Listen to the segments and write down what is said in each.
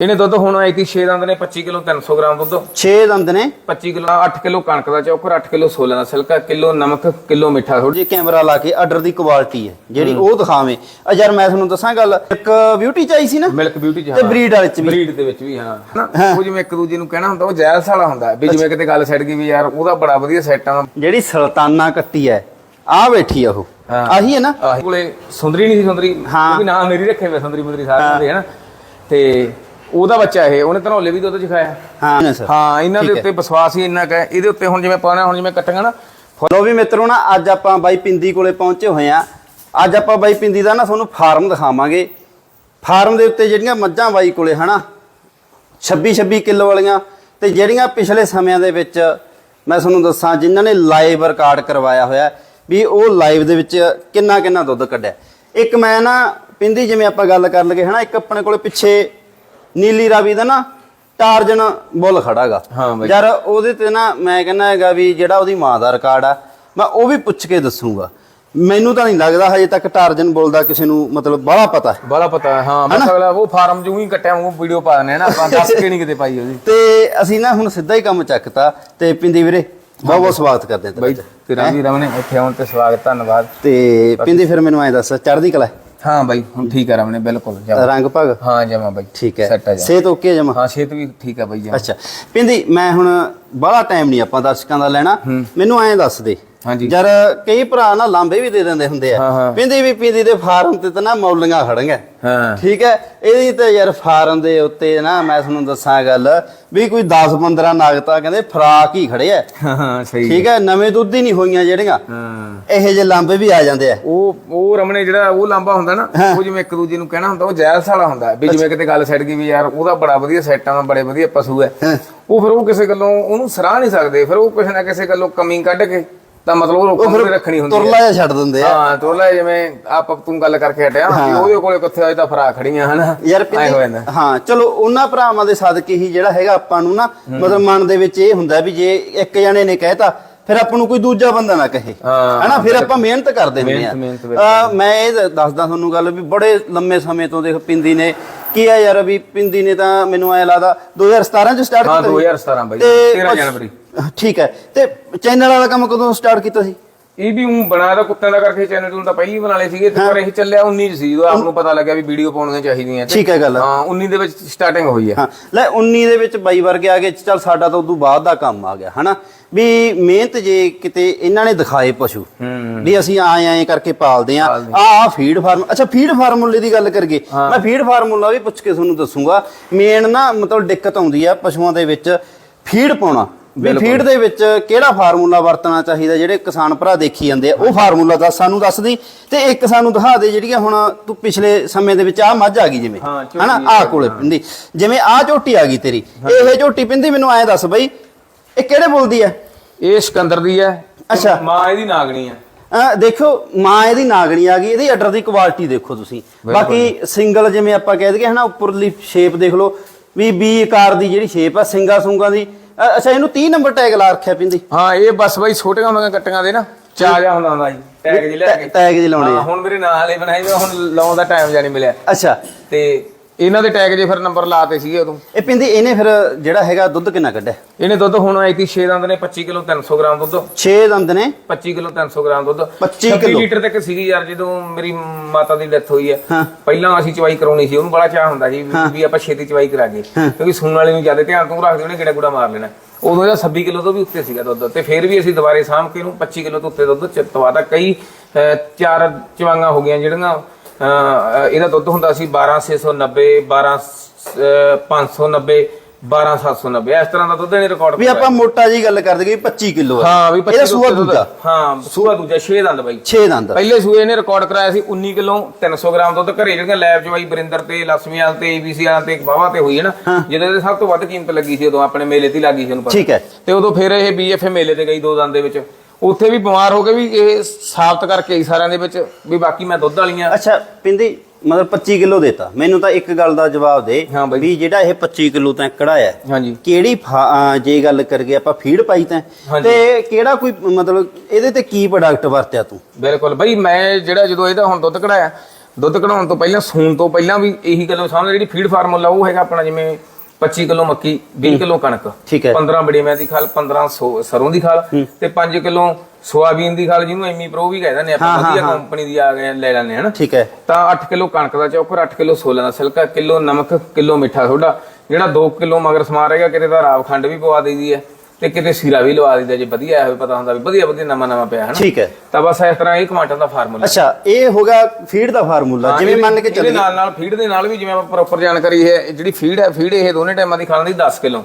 ਇਹਨੇ ਦੁੱਧ ਹੁਣ ਆਈ ਤੀ 6 ਦੰਦ ਨੇ 25 ਕਿਲੋ 300 ਗ੍ਰਾਮ ਦੁੱਧ। 6 ਦੰਦ ਨੇ। 25 ਕਿਲੋ 8 ਕਿਲੋ ਕਣਕ ਦਾ ਚੌਕਰ 8 ਕਿਲੋ ਸੋਲਾਂ ਦਾ ਸਿਲਕਾ ਕਿਲੋ ਨਮਕ ਕਿਲੋ ਮਿੱਠਾ ਥੋੜੀ ਜੇ ਕੈਮਰਾ ਲਾ ਕੇ ਆਰਡਰ ਦੀ ਕੁਆਲਿਟੀ ਹੈ ਜਿਹੜੀ ਉਹ ਦਿਖਾਵੇਂ। ਆ ਯਾਰ ਮੈਂ ਤੁਹਾਨੂੰ ਦੱਸਾਂ ਗੱਲ ਇੱਕ ਬਿਊਟੀ ਚ ਆਈ ਸੀ ਨਾ? ਮਿਲਕ ਬਿਊਟੀ ਚ ਤੇ ਬਰੀਡ ਵਾਲੇ ਚ ਵੀ। ਬਰੀਡ ਦੇ ਵਿੱਚ ਵੀ ਹਾਂ। ਉਹ ਜਿਵੇਂ ਇੱਕ ਦੂਜੇ ਨੂੰ ਕਹਿਣਾ ਹੁੰਦਾ ਉਹ ਜੈਲਸ ਵਾਲਾ ਹੁੰਦਾ ਵੀ ਜਿਵੇਂ ਕਿਤੇ ਗੱਲ ਛੱਡ ਗਈ ਵੀ ਯਾਰ ਉਹਦਾ ਬੜਾ ਵਧੀਆ ਸੈੱਟ ਆ। ਜਿਹੜੀ ਸੁਲਤਾਨਾ ਕੱਟੀ ਹੈ ਆ ਬੈਠੀ ਆ ਉਹ। ਹਾਂ। ਆਹੀ ਹੈ ਨਾ? ਕੋਲੇ ਸੁੰਦਰੀ ਨਹੀਂ ਸੀ ਸੁੰਦਰੀ। ਹਾਂ। ਉਹ ਵੀ ਨਾਮ ਮੇਰੀ ਰੱਖੇ ਹੋਏ ਸੁੰਦਰੀ ਮੁੰਦਰੀ ਸਾਰਿਆਂ ਦੇ ਹਨਾ। ਤੇ ਉਹਦਾ ਬੱਚਾ ਇਹ ਉਹਨੇ ਧਨੌਲੇ ਵੀ ਦੁੱਧ ਚ ਖਾਇਆ। ਹਾਂ ਸਰ। ਹਾਂ ਇਹਨਾਂ ਦੇ। ਉੱਤੇ ਵਿਸ਼ਵਾਸ ਹੀ ਇੰਨਾ ਕੁ ਹੈ। ਇਹਦੇ ਉੱਤੇ ਹੁਣ ਜਿਵੇਂ ਪਾਉਣਾ ਹੁਣ ਜਿਵੇਂ ਕੱਟਾਂਗਾ ਨਾ। ਲੋ ਵੀ ਮਿੱਤਰੋ ਨਾ ਅੱਜ ਆਪਾਂ ਬਾਈ ਪਿੰਦੀ ਕੋਲੇ ਪਹੁੰਚੇ ਹੋਏ ਆ ਅੱਜ ਆਪਾਂ ਬਾਈ ਪਿੰਦੀ ਦਾ ਨਾ ਤੁਹਾਨੂੰ ਫਾਰਮ ਦਿਖਾਵਾਂਗੇ। ਫਾਰਮ ਦੇ ਉੱਤੇ ਜਿਹੜੀਆਂ ਮੱਝਾਂ ਬਾਈ ਕੋਲੇ ਹਨਾ? 26 26 ਕਿਲੋ ਵਾਲੀਆਂ। ਤੇ ਜਿਹੜੀਆਂ ਪਿਛਲੇ ਸਮਿਆਂ ਦੇ ਵਿੱਚ ਮੈਂ ਤੁਹਾਨੂੰ ਦੱਸਾਂ ਜਿਨ੍ਹਾਂ ਨੇ ਲਾਈਵ ਰਿਕਾਰਡ ਕਰਵਾਇਆ ਹੋਇਆ ਵੀ ਉਹ ਲਾਈਵ ਦੇ ਵਿੱਚ ਕਿੰਨਾ ਕਿੰਨਾ ਦੁੱਧ ਕੱਢਿਆ। ਇੱਕ ਮੈਂ ਨਾ ਪਿੰਦੀ ਜਿਵੇਂ ਆਪਾਂ ਗੱਲ ਕਰ ਲਗੇ ਹਨਾ? ਇੱਕ ਆਪਣੇ ਕੋਲੇ ਪਿੱਛੇ ਨੀਲੀ ਰਾਵੀ ਦਾ ਨਾ ਟਾਰਜਨ ਬੁੱਲ ਖੜਾਗਾ। ਹਾਂ ਬਾਈ। ਯਾਰ ਉਹਦੇ ਤੇ ਨਾ ਮੈਂ ਕਹਿੰਦਾ ਹੈਗਾ ਵੀ ਜਿਹੜਾ ਉਹਦੀ ਮਾਂ ਦਾ ਰਿਕਾਰਡ ਆ ਮੈਂ ਉਹ ਵੀ ਪੁੱਛ ਕੇ ਦੱਸੂਗਾ। ਮੈਨੂੰ ਤਾਂ ਨਹੀਂ ਲੱਗਦਾ ਹਜੇ ਤੱਕ ਟਾਰਜਨ ਬੋਲਦਾ ਕਿਸੇ ਨੂੰ ਮਤਲਬ ਬਾਹਲਾ ਪਤਾ ਹੈ। ਬੜਾ ਪਤਾ ਹੈ, ਹਾਂ ਬਸ ਅਗਲਾ ਉਹ ਫਾਰਮ ਜੂ ਹੀ ਕੱਟਿਆ ਉਹ ਵੀਡੀਓ ਪਾ ਆ ਨਾ ਆਪਾਂ ਦੱਸ ਕੇ ਨਹੀਂ ਕਿਤੇ ਪਾਈ ਉਹਦੀ। ਤੇ ਅਸੀਂ ਨਾ ਹੁਣ ਸਿੱਧਾ ਹੀ ਕੰਮ ਚੱਕਤਾ ਤੇ ਪਿੰਦੀ ਵੀਰੇ ਬਹੁਤ ਬਹੁਤ ਸਵਾਗਤ ਕਰਦੇ ਹਾਂ ਬਾਈ ਤੇਰਾ ਵੀ ਰਮਨੇ ਇੱਥੇ ਆਉਣ ਤੇ ਸਵਾਗਤ ਧੰਨਵਾਦ। ਤੇ ਪਿੰਦੀ ਫਿਰ ਮੈਨੂੰ ਐ ਦੱਸ ਚੜ੍ਹਦੀ ਕਲਾ ਹੈ? ਬਾਈ ਹੁਣ ਠੀਕ ਆ ਰਮਨੇ ਬਿਲਕੁਲ ਜਮਾ। ਰੰਗ ਭਾਗ? ਹਾਂ ਜਮਾ ਬਾਈ ਠੀਕ ਹੈ। ਸੈੱਟ ਆ ਜਾ ਸਿਹਤ ਓਕੇ ਜਮਾ? ਹਾਂ ਛੇਤ ਵੀ ਠੀਕ ਆ ਬਾਈ ਜਮਾ। ਅੱਛਾ। ਪਿੰਦੀ ਮੈਂ ਹੁਣ ਬਾਹਲਾ ਟਾਈਮ ਨਹੀਂ ਆਪਾਂ ਦਰਸ਼ਕਾਂ ਦਾ ਲੈਣਾ। ਮੈਨੂੰ ਐਂ ਦੱਸ ਦੇ ਹਾਂਜੀ। ਯਾਰ ਕਈ ਭਰਾ ਨਾ ਲਾਂਬੇ ਵੀ ਦੇ ਦਿੰਦੇ ਹੁੰਦੇ ਆ। ਪਿੰਦੀ ਵੀ ਪਿੰਦੀ ਦੇ ਫਾਰਮ ਤੇ ਤਾਂ ਨਾ ਮੌਲੀਆਂ ਖੜੀਆਂ ਹਾਂ। ਠੀਕ ਹੈ? ਇਹਦੀ ਤੇ ਯਾਰ ਫਾਰਮ ਦੇ ਉੱਤੇ ਨਾ ਮੈਂ ਤੁਹਾਨੂੰ ਦੱਸਾਂ ਗੱਲ ਵੀ ਕੋਈ 10 15 ਨਾਗਤਾ ਕਹਿੰਦੇ ਫਰਾਕ ਹੀ ਖੜੇ ਆ। ਹਾਂ, ਹਾਂ ਸਹੀ ਠੀਕ ਹੈ। ਨਵੇਂ ਦੁੱਧ ਹੀ ਨਹੀਂ ਹੋਈਆਂ ਜਿਹੜੀਆਂ। ਹਾਂ। ਇਹੋ ਜਿਹੇ ਲਾਂਬੇ ਵੀ ਆ ਜਾਂਦੇ ਆ। ਉਹ ਉਹ ਰਮਣੇ ਜਿਹੜਾ ਉਹ ਲਾਂਬਾ ਹੁੰਦਾ ਨਾ ਉਹ ਜਿਵੇਂ ਇੱਕ ਦੂਜੇ ਨੂੰ ਕਹਿਣਾ ਹੁੰਦਾ ਉਹ ਜੈਲਸ ਵਾਲਾ ਹੁੰਦਾ। ਵੀ ਜਿਵੇਂ ਕਿਤੇ ਗੱਲ ਛੱਡ ਗਈ ਵੀ ਯਾਰ ਉਹਦਾ ਬੜਾ ਵਧੀਆ ਸੈੱਟ ਆ ਬੜੇ ਵਧੀਆ ਪਸ਼ੂ ਹਾਂ। ਉਹ ਫਿਰ ਉਹ ਕਿਸੇ ਗੱਲੋਂ ਉਹਨੂੰ ਸਰਾਹ ਨਹੀਂ ਸਕਦੇ ਫਿਰ ਉਹ ਕਿਸੇ ਨਾ ਕਿਸੇ ਗੱਲੋਂ ਕਮੀ ਕੱਢ ਕੇ ਤਾਂ ਮਤਲਬ ਉਹ ਰੋਕਣ ਤੇ ਰੱਖਣੀ ਹੁੰਦੀ ਹੈ। ਤੁਰਲਾ ਜਿਹਾ ਛੱਡ ਦਿੰਦੇ ਆ। ਹਾਂ ਤੋਲਾ ਜਿਵੇਂ ਆਪ ਤੂੰ ਗੱਲ ਕਰਕੇ ਹਟਿਆ ਉਹਦੇ ਕੋਲੇ ਕਿੱਥੇ ਅਜੇ ਤਾਂ ਫਰਾ ਖੜੀਆਂ ਹਨਾ। ਯਾਰ ਹੋ ਚਲੋ ਉਹਨਾਂ ਭਰਾਵਾਂ ਦੇ ਸਦਕੇ ਹੀ ਜਿਹੜਾ ਹੈਗਾ ਆਪਾਂ ਨੂੰ ਨਾ ਮਤਲਬ ਮਨ ਦੇ ਵਿੱਚ ਇਹ ਹੁੰਦਾ ਵੀ ਜੇ ਇੱਕ ਜਣੇ ਨੇ ਕਹਿਤਾ ਫਿਰ ਆਪਾਂ ਨੂੰ ਕੋਈ ਦੂਜਾ ਬੰਦਾ ਨਾ ਕਹੇ। ਹਨਾ ਫਿਰ ਆਪਾਂ ਮਿਹਨਤ ਕਰਦੇ ਹੁੰਦੇ ਆ ਮੈਂ ਇਹ ਦੱਸਦਾ ਤੁਹਾਨੂੰ ਗੱਲ ਵੀ ਬੜੇ ਲੰਮੇ ਸਮੇਂ ਤੋਂ ਦੇਖ ਪਿੰਦੀ ਨੇ ਕੀ ਆ ਯਾਰ ਵੀ ਪਿੰਦੀ ਨੇ ਤਾਂ ਮੈਨੂੰ ਐ ਲੱਗਦਾ 2017 ਚ ਸਟਾਰਟ ਹਾਂ ਕੀਤਾ ਸੀ। 2017 ਬਾਈ। ਤੇ 13 ਕੁਛ- ਜਨਵਰੀ। ਠੀਕ ਹੈ। ਤੇ ਚੈਨਲ ਵਾਲਾ ਕੰਮ ਕਦੋਂ ਸਟਾਰਟ ਕੀਤਾ ਸੀ? ਇਹ ਵੀ ਉਹ ਬਣਾ ਦਾ ਕੁੱਤਿਆਂ ਦਾ ਕਰਕੇ ਚੈਨਲ ਨੂੰ ਤਾਂ ਪਹਿਲਾਂ ਬਣਾ ਲਏ ਸੀਗੇ ਤੇ ਪਰ ਇਹ ਚੱਲਿਆ 19 ਚ ਸੀ ਜਦੋਂ ਆਪ ਨੂੰ ਪਤਾ ਲੱਗਿਆ ਵੀ ਵੀਡੀਓ ਪਾਉਣੀਆਂ ਚਾਹੀਦੀਆਂ ਤੇ ਠੀਕ ਹੈ ਗੱਲ। ਹਾਂ 19 ਦੇ ਵਿੱਚ ਸਟਾਰਟਿੰਗ ਹੋਈ ਹੈ ਹਾਂ ਲੈ 19 ਦੇ ਵਿੱਚ ਬਾਈ ਵਰਗੇ ਆ ਗਏ ਚੱਲ ਸਾਡਾ ਤਾਂ ਉਦੋਂ ਬਾਅਦ ਦਾ ਕੰਮ ਆ ਗਿਆ ਹਨਾ? ਵੀ ਮਿਹਨਤ ਜੇ ਕਿਤੇ ਇਹਨਾਂ ਨੇ ਦਿਖਾਏ ਪਸ਼ੂ ਵੀ ਅਸੀਂ ਆਏ ਆਏ ਕਰਕੇ ਪਾਲਦੇ ਆ ਆ। ਆ ਫੀਡ ਫਾਰਮ ਅੱਛਾ ਫੀਡ ਫਾਰਮੂਲੇ ਦੀ ਗੱਲ ਕਰੀਏ ਮੈਂ ਫੀਡ ਫਾਰਮੂਲਾ ਵੀ ਪੁੱਛ ਕੇ ਤੁਹਾਨੂੰ ਦੱਸੂਗਾ ਮੇਨ ਨਾ ਮਤਲਬ ਦਿੱਕਤ ਆਉਂਦੀ ਆ ਪਸ਼ੂਆਂ ਦੇ ਵਿੱਚ ਫੀਡ ਪਾਉਣਾ। ਵੀ ਫੀਡ ਦੇ ਵਿੱਚ ਕਿਹੜਾ ਫਾਰਮੂਲਾ ਵਰਤਣਾ ਚਾਹੀਦਾ ਜਿਹੜੇ ਕਿਸਾਨ ਭਰਾ ਦੇਖੀ ਜਾਂਦੇ ਆ ਉਹ ਫਾਰਮੂਲਾ ਦੱਸ ਸਾਨੂੰ ਦੱਸ ਦੀ ਤੇ ਇੱਕ ਸਾਨੂੰ ਦਿਖਾ ਦੇ ਜਿਹੜੀਆਂ ਹੁਣ ਤੂੰ ਪਿਛਲੇ ਸਮੇਂ ਦੇ ਵਿੱਚ ਆ ਮੱਝ ਆ ਗਈ ਜਿਵੇਂ ਹਨਾ? ਆ ਕੋਲੇ ਪਿੰਦੀ ਜਿਵੇਂ ਆ ਝੋਟੀ ਆ ਗਈ ਤੇਰੀ ਇਹ ਝੋਟੀ ਪਿੰਦੀ ਮੈਨੂੰ ਐਂ ਦੱਸ ਬਈ ਇਹ ਕਿਹੜੇ ਬੋਲਦੀ ਆ ਇਹ ਸਿਕੰਦਰ ਦੀ ਹੈ। ਅੱਛਾ। ਮਾਂ ਇਹਦੀ ਨਾਗਣੀ ਅਹ ਦੇਖੋ ਮਾਂ ਇਹਦੀ ਨਾਗਣੀ ਆ ਗਈ ਇਹਦੀ ਆਰਡਰ ਦੀ ਕੁਆਲਿਟੀ ਦੇਖੋ ਤੁਸੀਂ। ਬਾਕੀ ਸਿੰਗਲ ਜਿਵੇਂ ਆਪਾਂ ਕਹਿ ਦਈਏ ਹਨਾ ਉੱਪਰਲੀ ਸ਼ੇਪ ਦੇਖ ਲਓ ਵੀ ਬੀ ਆਕਾਰ ਦੀ ਜਿਹੜੀ ਸ਼ੇਪ ਆ ਸਿੰਗਾ ਸੁੰਗਾ ਦੀ ਅੱਛਾ ਇਹਨੂੰ 30 ਨੰਬਰ ਟੈਗ ਲਾ ਰੱਖਿਆ ਪਿੰਦੀ। ਹਾਂ ਇਹ ਬਸ ਬਾਈ ਛੋਟੀਆਂ ਹੁੰਦੀਆਂ ਕੱਟੀਆਂ ਦੇ ਨਾ। ਚਾ ਜਾ ਹੁੰਦਾ ਹੁੰਦਾ ਜੀ ਟੈਗ ਜੀ ਲੈ ਕੇ। ਟੈਗ ਜੀ ਲਾਉਣੇ ਹਾਂ ਆ ਹੁਣ ਮੇਰੇ ਨਾਂ ਵਾਲੇ ਬਣਾਏ ਵੇ ਹੁਣ ਲਾਉਣ ਦਾ ਟਾਈਮ ਜਾਨੀ ਮਿਲਿਆ। ਅੱਛਾ। ਤੇ ਇਹਨਾਂ ਦੇ ਟੈਗ ਜੇ ਫਿਰ ਨੰਬਰ ਲਾਤੇ ਸੀਗੇ ਉਦੋਂ। ਇਹ ਪਿੰਦੀ ਇਹਨੇ ਫਿਰ ਜਿਹੜਾ ਹੈਗਾ ਦੁੱਧ ਕਿੰਨਾ ਕੱਢਿਆ? ਇਹਨੇ ਦੁੱਧ ਹੁਣ ਆਈ ਤੀ 6 ਦੰਦ ਨੇ 25 ਕਿਲੋ 300 ਗ੍ਰਾਮ ਦੁੱਧ। 6 ਦੰਦ ਨੇ? 25 ਕਿਲੋ 300 ਗ੍ਰਾਮ ਦੁੱਧ। 25 26 ਕਿੱਲੋ। ਲੀਟਰ ਤੱਕ ਸੀਗੀ ਯਾਰ ਜਦੋਂ ਮੇਰੀ ਮਾਤਾ ਦੀ ਡੈਥ ਹੋਈ ਹੈ। ਪਹਿਲਾਂ ਅਸੀਂ ਚਵਾਈ ਕਰਾਉਣੀ ਸੀ ਉਹਨੂੰ ਬੜਾ ਚਾਹ ਹੁੰਦਾ ਸੀ ਵੀ- ਆਪਾਂ ਛੇਤੀ ਚਵਾਈ ਕਰਾ ਗਏ ਕਿਉਂਕਿ ਸੂਣ ਵਾਲੇ ਨੂੰ ਜ਼ਿਆਦਾ ਧਿਆਨ ਤੋਂ ਰੱਖਦੇ ਉਹਨੇ ਕਿਹੜਾ ਗੁੜਾ ਮਾਰ ਲੈਣਾ। ਉਦੋਂ ਇਹਦਾ 26 ਕਿਲੋ ਤੋਂ ਵੀ ਉੱਤੇ ਸੀਗਾ ਦੁੱਧ। ਤੇ ਫਿਰ ਵੀ ਅਸੀਂ ਦੁਬਾਰੇ ਸਾਂਭ ਕੇ ਇਹਨੂੰ 25 ਕਿਲੋ ਤੋਂ ਉੱਤੇ ਦੁੱਧ ਚਤਵਾਤਾ ਕਈ ਚਾਰ ਚਵਾਈਆਂ ਹੋ ਗਈਆਂ ਜਿਹੜੀਆਂ ਇਹਦਾ ਦੁੱਧ ਹੁੰਦਾ ਸੀ 12690 12 ਅਹ, 590 12790 ਇਸ ਤਰ੍ਹਾਂ ਦਾ ਦੁੱਧ ਇਹਨੇ ਰਿਕਾਰਡ ਵੀ ਆਪਾਂ ਮੋਟਾ ਜੀ ਗੱਲ ਕਰਦੇ ਕਿ 25 ਕਿਲੋ ਹਾਂ ਵੀ 25 ਇਹਦਾ ਸੂਆ। ਦੂਜਾ। ਹਾਂ ਸੂਆ ਦੂਜਾ 6 ਦੰਦ ਬਾਈ। 6 ਦੰਦ। ਪਹਿਲੇ ਸੂਏ ਨੇ ਰਿਕਾਰਡ ਕਰਾਇਆ ਸੀ 19 ਕਿਲੋ 300 ਗ੍ਰਾਮ ਦੁੱਧ। ਘਰੇ ਜਿਹੜੀਆਂ ਲੈਬ ਚ ਬਾਈ ਬਰਿੰਦਰ ਤੇ ਲక్ష్ਮੀ ਵਾਲ ਤੇ ਏਬੀਸੀ ਵਾਲ ਤੇ ਬਾਵਾ ਤੇ ਹੋਈ ਹੈ ਨਾ ਜਦੋਂ ਇਹਦੇ ਸਭ ਤੋਂ ਵੱਧ ਕੀਮਤ ਲੱਗੀ ਸੀ ਉਦੋਂ ਆਪਣੇ ਮੇਲੇ ਤੇ ਲੱਗੀ ਸੀ ਉਹਨੂੰ ਪਤਾ। ਠੀਕ ਹੈ। ਤੇ ਉਦੋਂ ਫਿਰ ਇਹ ਬੀਐਫਏ ਮੇਲੇ ਤੇ ਗਈ ਦੋ ਦੰਦ ਦੇ ਵਿੱਚ। ਉੱਥੇ ਵੀ ਬਿਮਾਰ ਹੋ ਕੇ ਵੀ ਇਹ ਸਾਬਤ ਕਰਕੇ ਆਈ ਸਾਰਿਆਂ ਦੇ ਵਿੱਚ ਵੀ ਬਾਕੀ ਮੈਂ ਦੁੱਧ ਵਾਲੀਆਂ ਅੱਛਾ ਪਿੰਦੀ ਮਤਲਬ 25 ਕਿਲੋ ਦੇਤਾ ਮੈਨੂੰ ਤਾਂ ਇੱਕ ਗੱਲ ਦਾ ਜਵਾਬ ਦੇ ਹਾਂ ਬਾਈ। ਵੀ ਜਿਹੜਾ ਇਹ 25 ਕਿਲੋ ਤਾਂ ਕਢਾਇਆ ਹਾਂਜੀ ਕਿਹੜੀ ਫਾ- ਅਹ ਜੇ ਗੱਲ ਕਰੀਏ ਆਪਾਂ ਫੀਡ ਪਾਈ ਤਾਂ ਹਾਂਜੀ। ਤੇ ਕਿਹੜਾ ਕੋਈ ਮਤਲਬ ਇਹਦੇ ਤੇ ਕੀ ਪ੍ਰੋਡਕਟ ਵਰਤਿਆ ਤੂੰ ਬਿਲਕੁਲ ਬਈ ਮੈਂ ਜਿਹੜਾ ਜਦੋਂ ਇਹਦਾ ਹੁਣ ਦੁੱਧ ਕਢਾਇਆ ਦੁੱਧ ਕਢਾਉਣ ਤੋਂ ਪਹਿਲਾਂ ਸੂਣ ਤੋਂ ਪਹਿਲਾਂ ਵੀ ਇਹੀ ਗੱਲ ਸਾਹਮਣੇ ਜਿਹੜੀ ਫੀਡ ਫਾਰਮੂਲਾ ਉਹ ਹੈਗਾ ਆਪਣਾ ਜਿਵੇਂ 25 ਕਿਲੋ ਮੱਕੀ 20 ਕਿਲੋ ਕਣਕ ਠੀਕ ਹੈ। 15 ਬੜੀ ਮੈਂ ਦੀ ਖਾਲ 15 ਸੋ- ਸਰੋਂ ਦੀ ਖਾਲ ਤੇ 5 ਕਿਲੋ ਸੋਆਬੀਨ ਦੀ ਖਾਲ ਜਿਹਨੂੰ ਐਮੀ ਪ੍ਰੋ ਵੀ ਕਹਿੰਦੇ ਨੇ ਆਪਾਂ ਵਧੀਆ ਕੰਪਨੀ ਦੀ ਆ ਗਏ ਲੈ ਲੈਂਦੇ ਹਨਾ ਠੀਕ ਹੈ। ਤਾਂ 8 ਕਿਲੋ ਕਣਕ ਦਾ ਚੌਕਰ 8 ਕਿਲੋ ਸੋਲਾਂ ਦਾ ਸਿਲਕਾ ਕਿਲੋ ਨਮਕ ਕਿਲੋ ਮਿੱਠਾ ਸੋਡਾ। ਜਿਹੜਾ 2 ਕਿਲੋ ਮਗਰ ਸਮਾ ਰਹੇਗਾ ਕਿਤੇ ਤਾਂ ਰਾਵ ਖੰਡ ਵੀ ਪਵਾ ਦਈਦੀ ਹੈ। ਤੇ ਕਿਤੇ ਸੀਰਾ ਵੀ ਲਵਾ ਦਈਦਾ ਜੇ ਵਧੀਆ ਹੋਵੇ ਪਤਾ ਹੁੰਦਾ ਵੀ ਵਧੀਆ ਵਧੀਆ ਨਵਾਂ ਨਵਾਂ ਪਿਆ ਹਨਾ? ਠੀਕ ਹੈ। ਤਾਂ ਬਸ ਇਸ ਤਰ੍ਹਾਂ ਇਹ ਕਮਾਂਟਰ ਦਾ ਫਾਰਮੂਲਾ ਅੱਛਾ ਇਹ ਹੋ ਗਿਆ ਫੀਡ ਦਾ ਫਾਰਮੂਲਾ ਜਿਵੇਂ ਮੰਨ ਕੇ ਚੱਲੀਏ। ਨਾਲ ਨਾਲ ਫੀਡ ਦੇ ਨਾਲ ਵੀ ਜਿਵੇਂ ਆਪਾਂ ਪ੍ਰੋਪਰ ਜਾਣਕਾਰੀ ਹੈ ਜਿਹੜੀ ਫੀਡ ਹੈ ਫੀਡ ਇਹ ਦੋਨੇ ਟਾਈਮਾਂ ਦੀ ਖਾਣ ਦੀ 10 ਕਿਲੋ।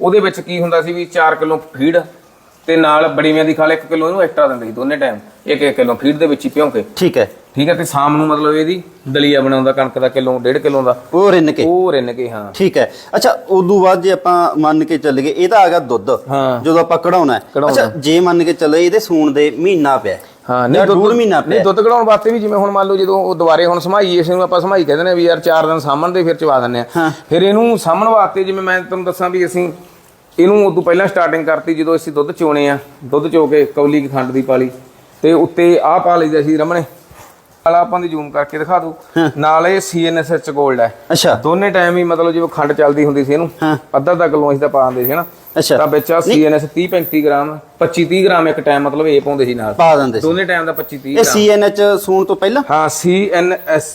ਉਹਦੇ ਵਿੱਚ ਕੀ ਹੁੰਦਾ ਸੀ ਵੀ 4 ਕਿਲੋ ਫੀਡ ਤੇ ਨਾਲ ਬੜੀਆਂ ਦੀ ਖਾਲ 1 ਕਿਲੋ ਇਹਨੂੰ ਐਕਸਟਰਾ ਦਿੰਦੇ ਸੀ ਦੋਨੇ ਟਾਈਮ 1-1 ਕਿਲੋ ਫੀਡ ਦੇ ਵਿੱਚ ਹੀ ਭਿਉਂ ਕੇ ਠੀਕ ਹੈ। ਠੀਕ ਹੈ ਤੇ ਸ਼ਾਮ ਨੂੰ ਮਤਲਬ ਇਹਦੀ ਦਲੀਆ ਬਣਾਉਂਦਾ ਕਣਕ ਦਾ ਕਿਲੋ 1.5 ਕਿਲੋ ਦਾ। ਉਹ ਰਿੰਨ ਕੇ। ਉਹ ਰਿੰਨ ਕੇ ਹਾਂ। ਠੀਕ ਹੈ। ਅੱਛਾ ਉਦੋਂ ਬਾਅਦ ਜੇ ਆਪਾਂ ਮੰਨ ਕੇ ਚੱਲੀਏ ਇਹਦਾ ਆ ਗਿਆ ਦੁੱਧ। ਹਾਂ। ਜਦੋਂ ਆਪਾਂ ਕਢਾਉਣਾ। ਅੱਛਾ ਜੇ ਮੰਨ ਕੇ ਚੱਲੇ ਇਹਦੇ ਸੂਣ ਦੇ ਮਹੀਨਾ ਪਿਆ ਹਾਂ। ਜਾਂ ਡੂਢ ਮਹੀਨਾ ਨਹੀਂ ਪਿਆ ਦੁੱਧ ਕਢਾਉਣ ਵਾਸਤੇ ਵੀ ਜਿਵੇਂ ਹੁਣ ਮੰਨ ਲਓ ਜਦੋਂ ਉਹ ਦੁਬਾਰੇ ਹੁਣ ਸਮਾਈ ਇਸ ਨੂੰ ਆਪਾਂ ਸਮਾਈ ਕਹਿੰਦੇ ਨੇ ਵੀ ਯਾਰ 4 ਦਿਨ ਸਾਹਮਣ ਦੇ ਫਿਰ ਚਵਾ ਦਿੰਦੇ ਆ ਫਿਰ ਇਹਨੂੰ ਸਾਹਮਣ ਵਾਸਤੇ ਜਿਵੇਂ ਮੈਂ ਤੁਹਾਨੂੰ ਦੱਸਾਂ ਵੀ ਅਸੀਂ ਇਹਨੂੰ ਉਦੋਂ ਪਹਿਲਾਂ ਸਟਾਰਟਿੰਗ ਕਰਤੀ ਜਦੋਂ ਅਸੀਂ ਦੁੱਧ ਚੋਣੇ ਆ। ਦੁੱਧ ਚੋ ਕੇ ਕੌਲੀ ਕੁ ਖੰਡ ਦੀ ਪਾਲੀ। ਤੇ ਉੱਤੇ ਆਹ ਪਾ ਲਈਦਾ ਸੀ ਰਮਣੇ। ਵਾਲਾ ਆਪਾਂ ਦੀ ਜ਼ੂਮ ਕਰਕੇ ਦਿਖਾ ਦੂ ਨਾਲ ਇਹ ਸੀਐਨਐਸਐਚ 골ਡ ਹੈ। ਅੱਛਾ। ਦੋਨੇ ਟਾਈਮ ਹੀ ਮਤਲਬ ਜਿਵੇਂ ਖੰਡ ਚੱਲਦੀ ਹੁੰਦੀ ਸੀ ਇਹਨੂੰ। ਅੱਧਾ ਅੱਧਾ ਕਿਲੋ ਅਸੀਂ ਤਾਂ ਪਾ ਦਿੰਦੇ ਸੀ ਹਨਾ? ਅੱਛਾ। ਤਾਂ ਵਿੱਚ ਆ ਸੀਐਨਐਸ 30 35 ਗ੍ਰਾਮ 25 30 ਗ੍ਰਾਮ ਇੱਕ ਟਾਈਮ ਮਤਲਬ ਇਹ ਪਾਉਂਦੇ ਸੀ ਨਾਲ। ਪਾ ਦਿੰਦੇ ਸੀ। ਦੋਨੇ ਟਾਈਮ ਦਾ 25 30 ਇਹ ਸੀਐਨਐਚ ਸੂਣ ਤੋਂ ਪਹਿਲਾਂ? ਹਾਂ C N S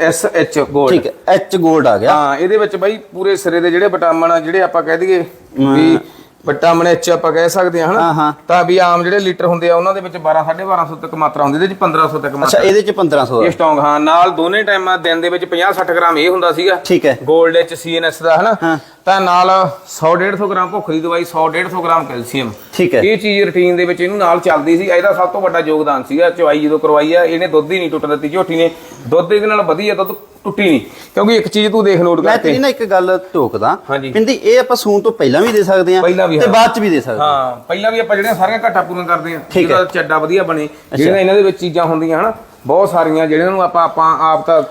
S H gold ਠੀਕ ਹੈ ਐਚ 골ਡ ਆ ਗਿਆ। ਹਾਂ ਇਹਦੇ ਵਿੱਚ ਬਾਈ ਪੂਰੇ ਸਿਰੇ ਦੇ ਜਿਹੜੇ ਵਿਟਾਮਿਨ ਆ ਜਿਹੜੇ ਆਪਾਂ ਕਹਿ ਦਈਏ ਵੀ ਵਿਟਾਮਿਨ ਐਚ ਆਪਾਂ ਕਹਿ ਸਕਦੇ ਹਾਂ ਹਾਂ, ਹਨਾ। ਤਾਂ ਵੀ ਆਮ ਜਿਹੜੇ ਲੀਟਰ ਹੁੰਦੇ ਆ ਉਹਨਾਂ ਦੇ ਵਿੱਚ 12 1250 ਤੱਕ ਮਾਤਰਾ ਹੁੰਦੀ ਇਹਦੇ ਵਿੱਚ 1500 ਤੱਕ ਅੱਛਾ ਮਾਤਰਾ। ਇਹਦੇ ਚ 1500 ਇਹ ਦਾ ਸਟਰੋਂਗ ਹਾਂ ਨਾਲ ਦੋਨੇ ਟਾਈਮਾਂ ਦਿਨ ਦੇ ਵਿੱਚ 50 60 ਗ੍ਰਾਮ ਇਹ ਹੁੰਦਾ ਸੀਗਾ। ਠੀਕ ਹੈ। 골ਡ ਐਚ ਸੀਐਨਐਸ ਦਾ ਹਨਾ? ਹਾਂ। ਤਾਂ ਨਾਲ 100 150 ਗ੍ਰਾਮ ਭੁੱਖ ਦੀ ਦਵਾਈ 100 150 ਗ੍ਰਾਮ ਕੈਲਸ਼ੀਅਮ। ਠੀਕ ਹੈ। ਇਹ ਚੀਜ਼ ਰੁਟੀਨ ਦੇ ਵਿੱਚ ਇਹਨੂੰ ਨਾਲ ਚੱਲਦੀ ਸੀ। ਇਹਦਾ ਸਭ ਤੋਂ ਵੱਡਾ ਯੋਗਦਾਨ ਸੀਗਾ। ਚਵਾਈ ਜਦੋਂ ਕਰਵਾਈ ਆ ਇਹਨੇ ਦੁੱਧ ਹੀ ਨਹੀਂ ਟੁੱਟ ਦਿੱਤੀ। ਝੋਟੀ ਨੇ ਦੁੱਧ ਇਹਦੇ ਨਾਲ ਵਧੀਆ ਦੁੱਧ ਟੁੱਟੀ ਨਹੀਂ। ਕਿਉਂਕਿ ਇੱਕ ਚੀਜ਼ ਤੂੰ ਦੇਖ ਨੋਟ ਮੈਂ ਕਰਕੇ। ਤੇਰੀ ਨਾ ਇੱਕ ਗੱਲ ਟੋਕਦਾ। ਪਿੰਦੀ ਇਹ ਆਪਾਂ ਸੂਣ ਤੋਂ ਪਹਿਲਾਂ ਵੀ ਦੇ ਸਕਦੇ ਵੀ ਤੇ। ਬਾਅਦ ਚ ਵੀ ਦੇ ਸਕਦੇ ਹਾਂ। ਹਾਂ ਪਹਿਲਾਂ ਵੀ ਆਪਾਂ ਜਿਹੜੀਆਂ ਸਾਰੀਆਂ ਘਾਟਾ ਪੂਰੀਆਂ ਕਰਦੇ ਆ। ਜਿਹਦਾ ਚੱਡਾ ਵਧੀਆ ਬਣੇ ਜਿਹੜੀਆਂ ਇਹਨਾਂ ਦੇ ਵਿੱਚ ਚੀਜ਼ਾਂ ਹੁੰਦੀਆਂ ਹਨਾ। ਬਹੁਤ ਸਾਰੀਆਂ ਜਿਹੜੀਆਂ ਨੂੰ ਆਪਾਂ ਆਪਾਂ ਆਪ ਤਾਂ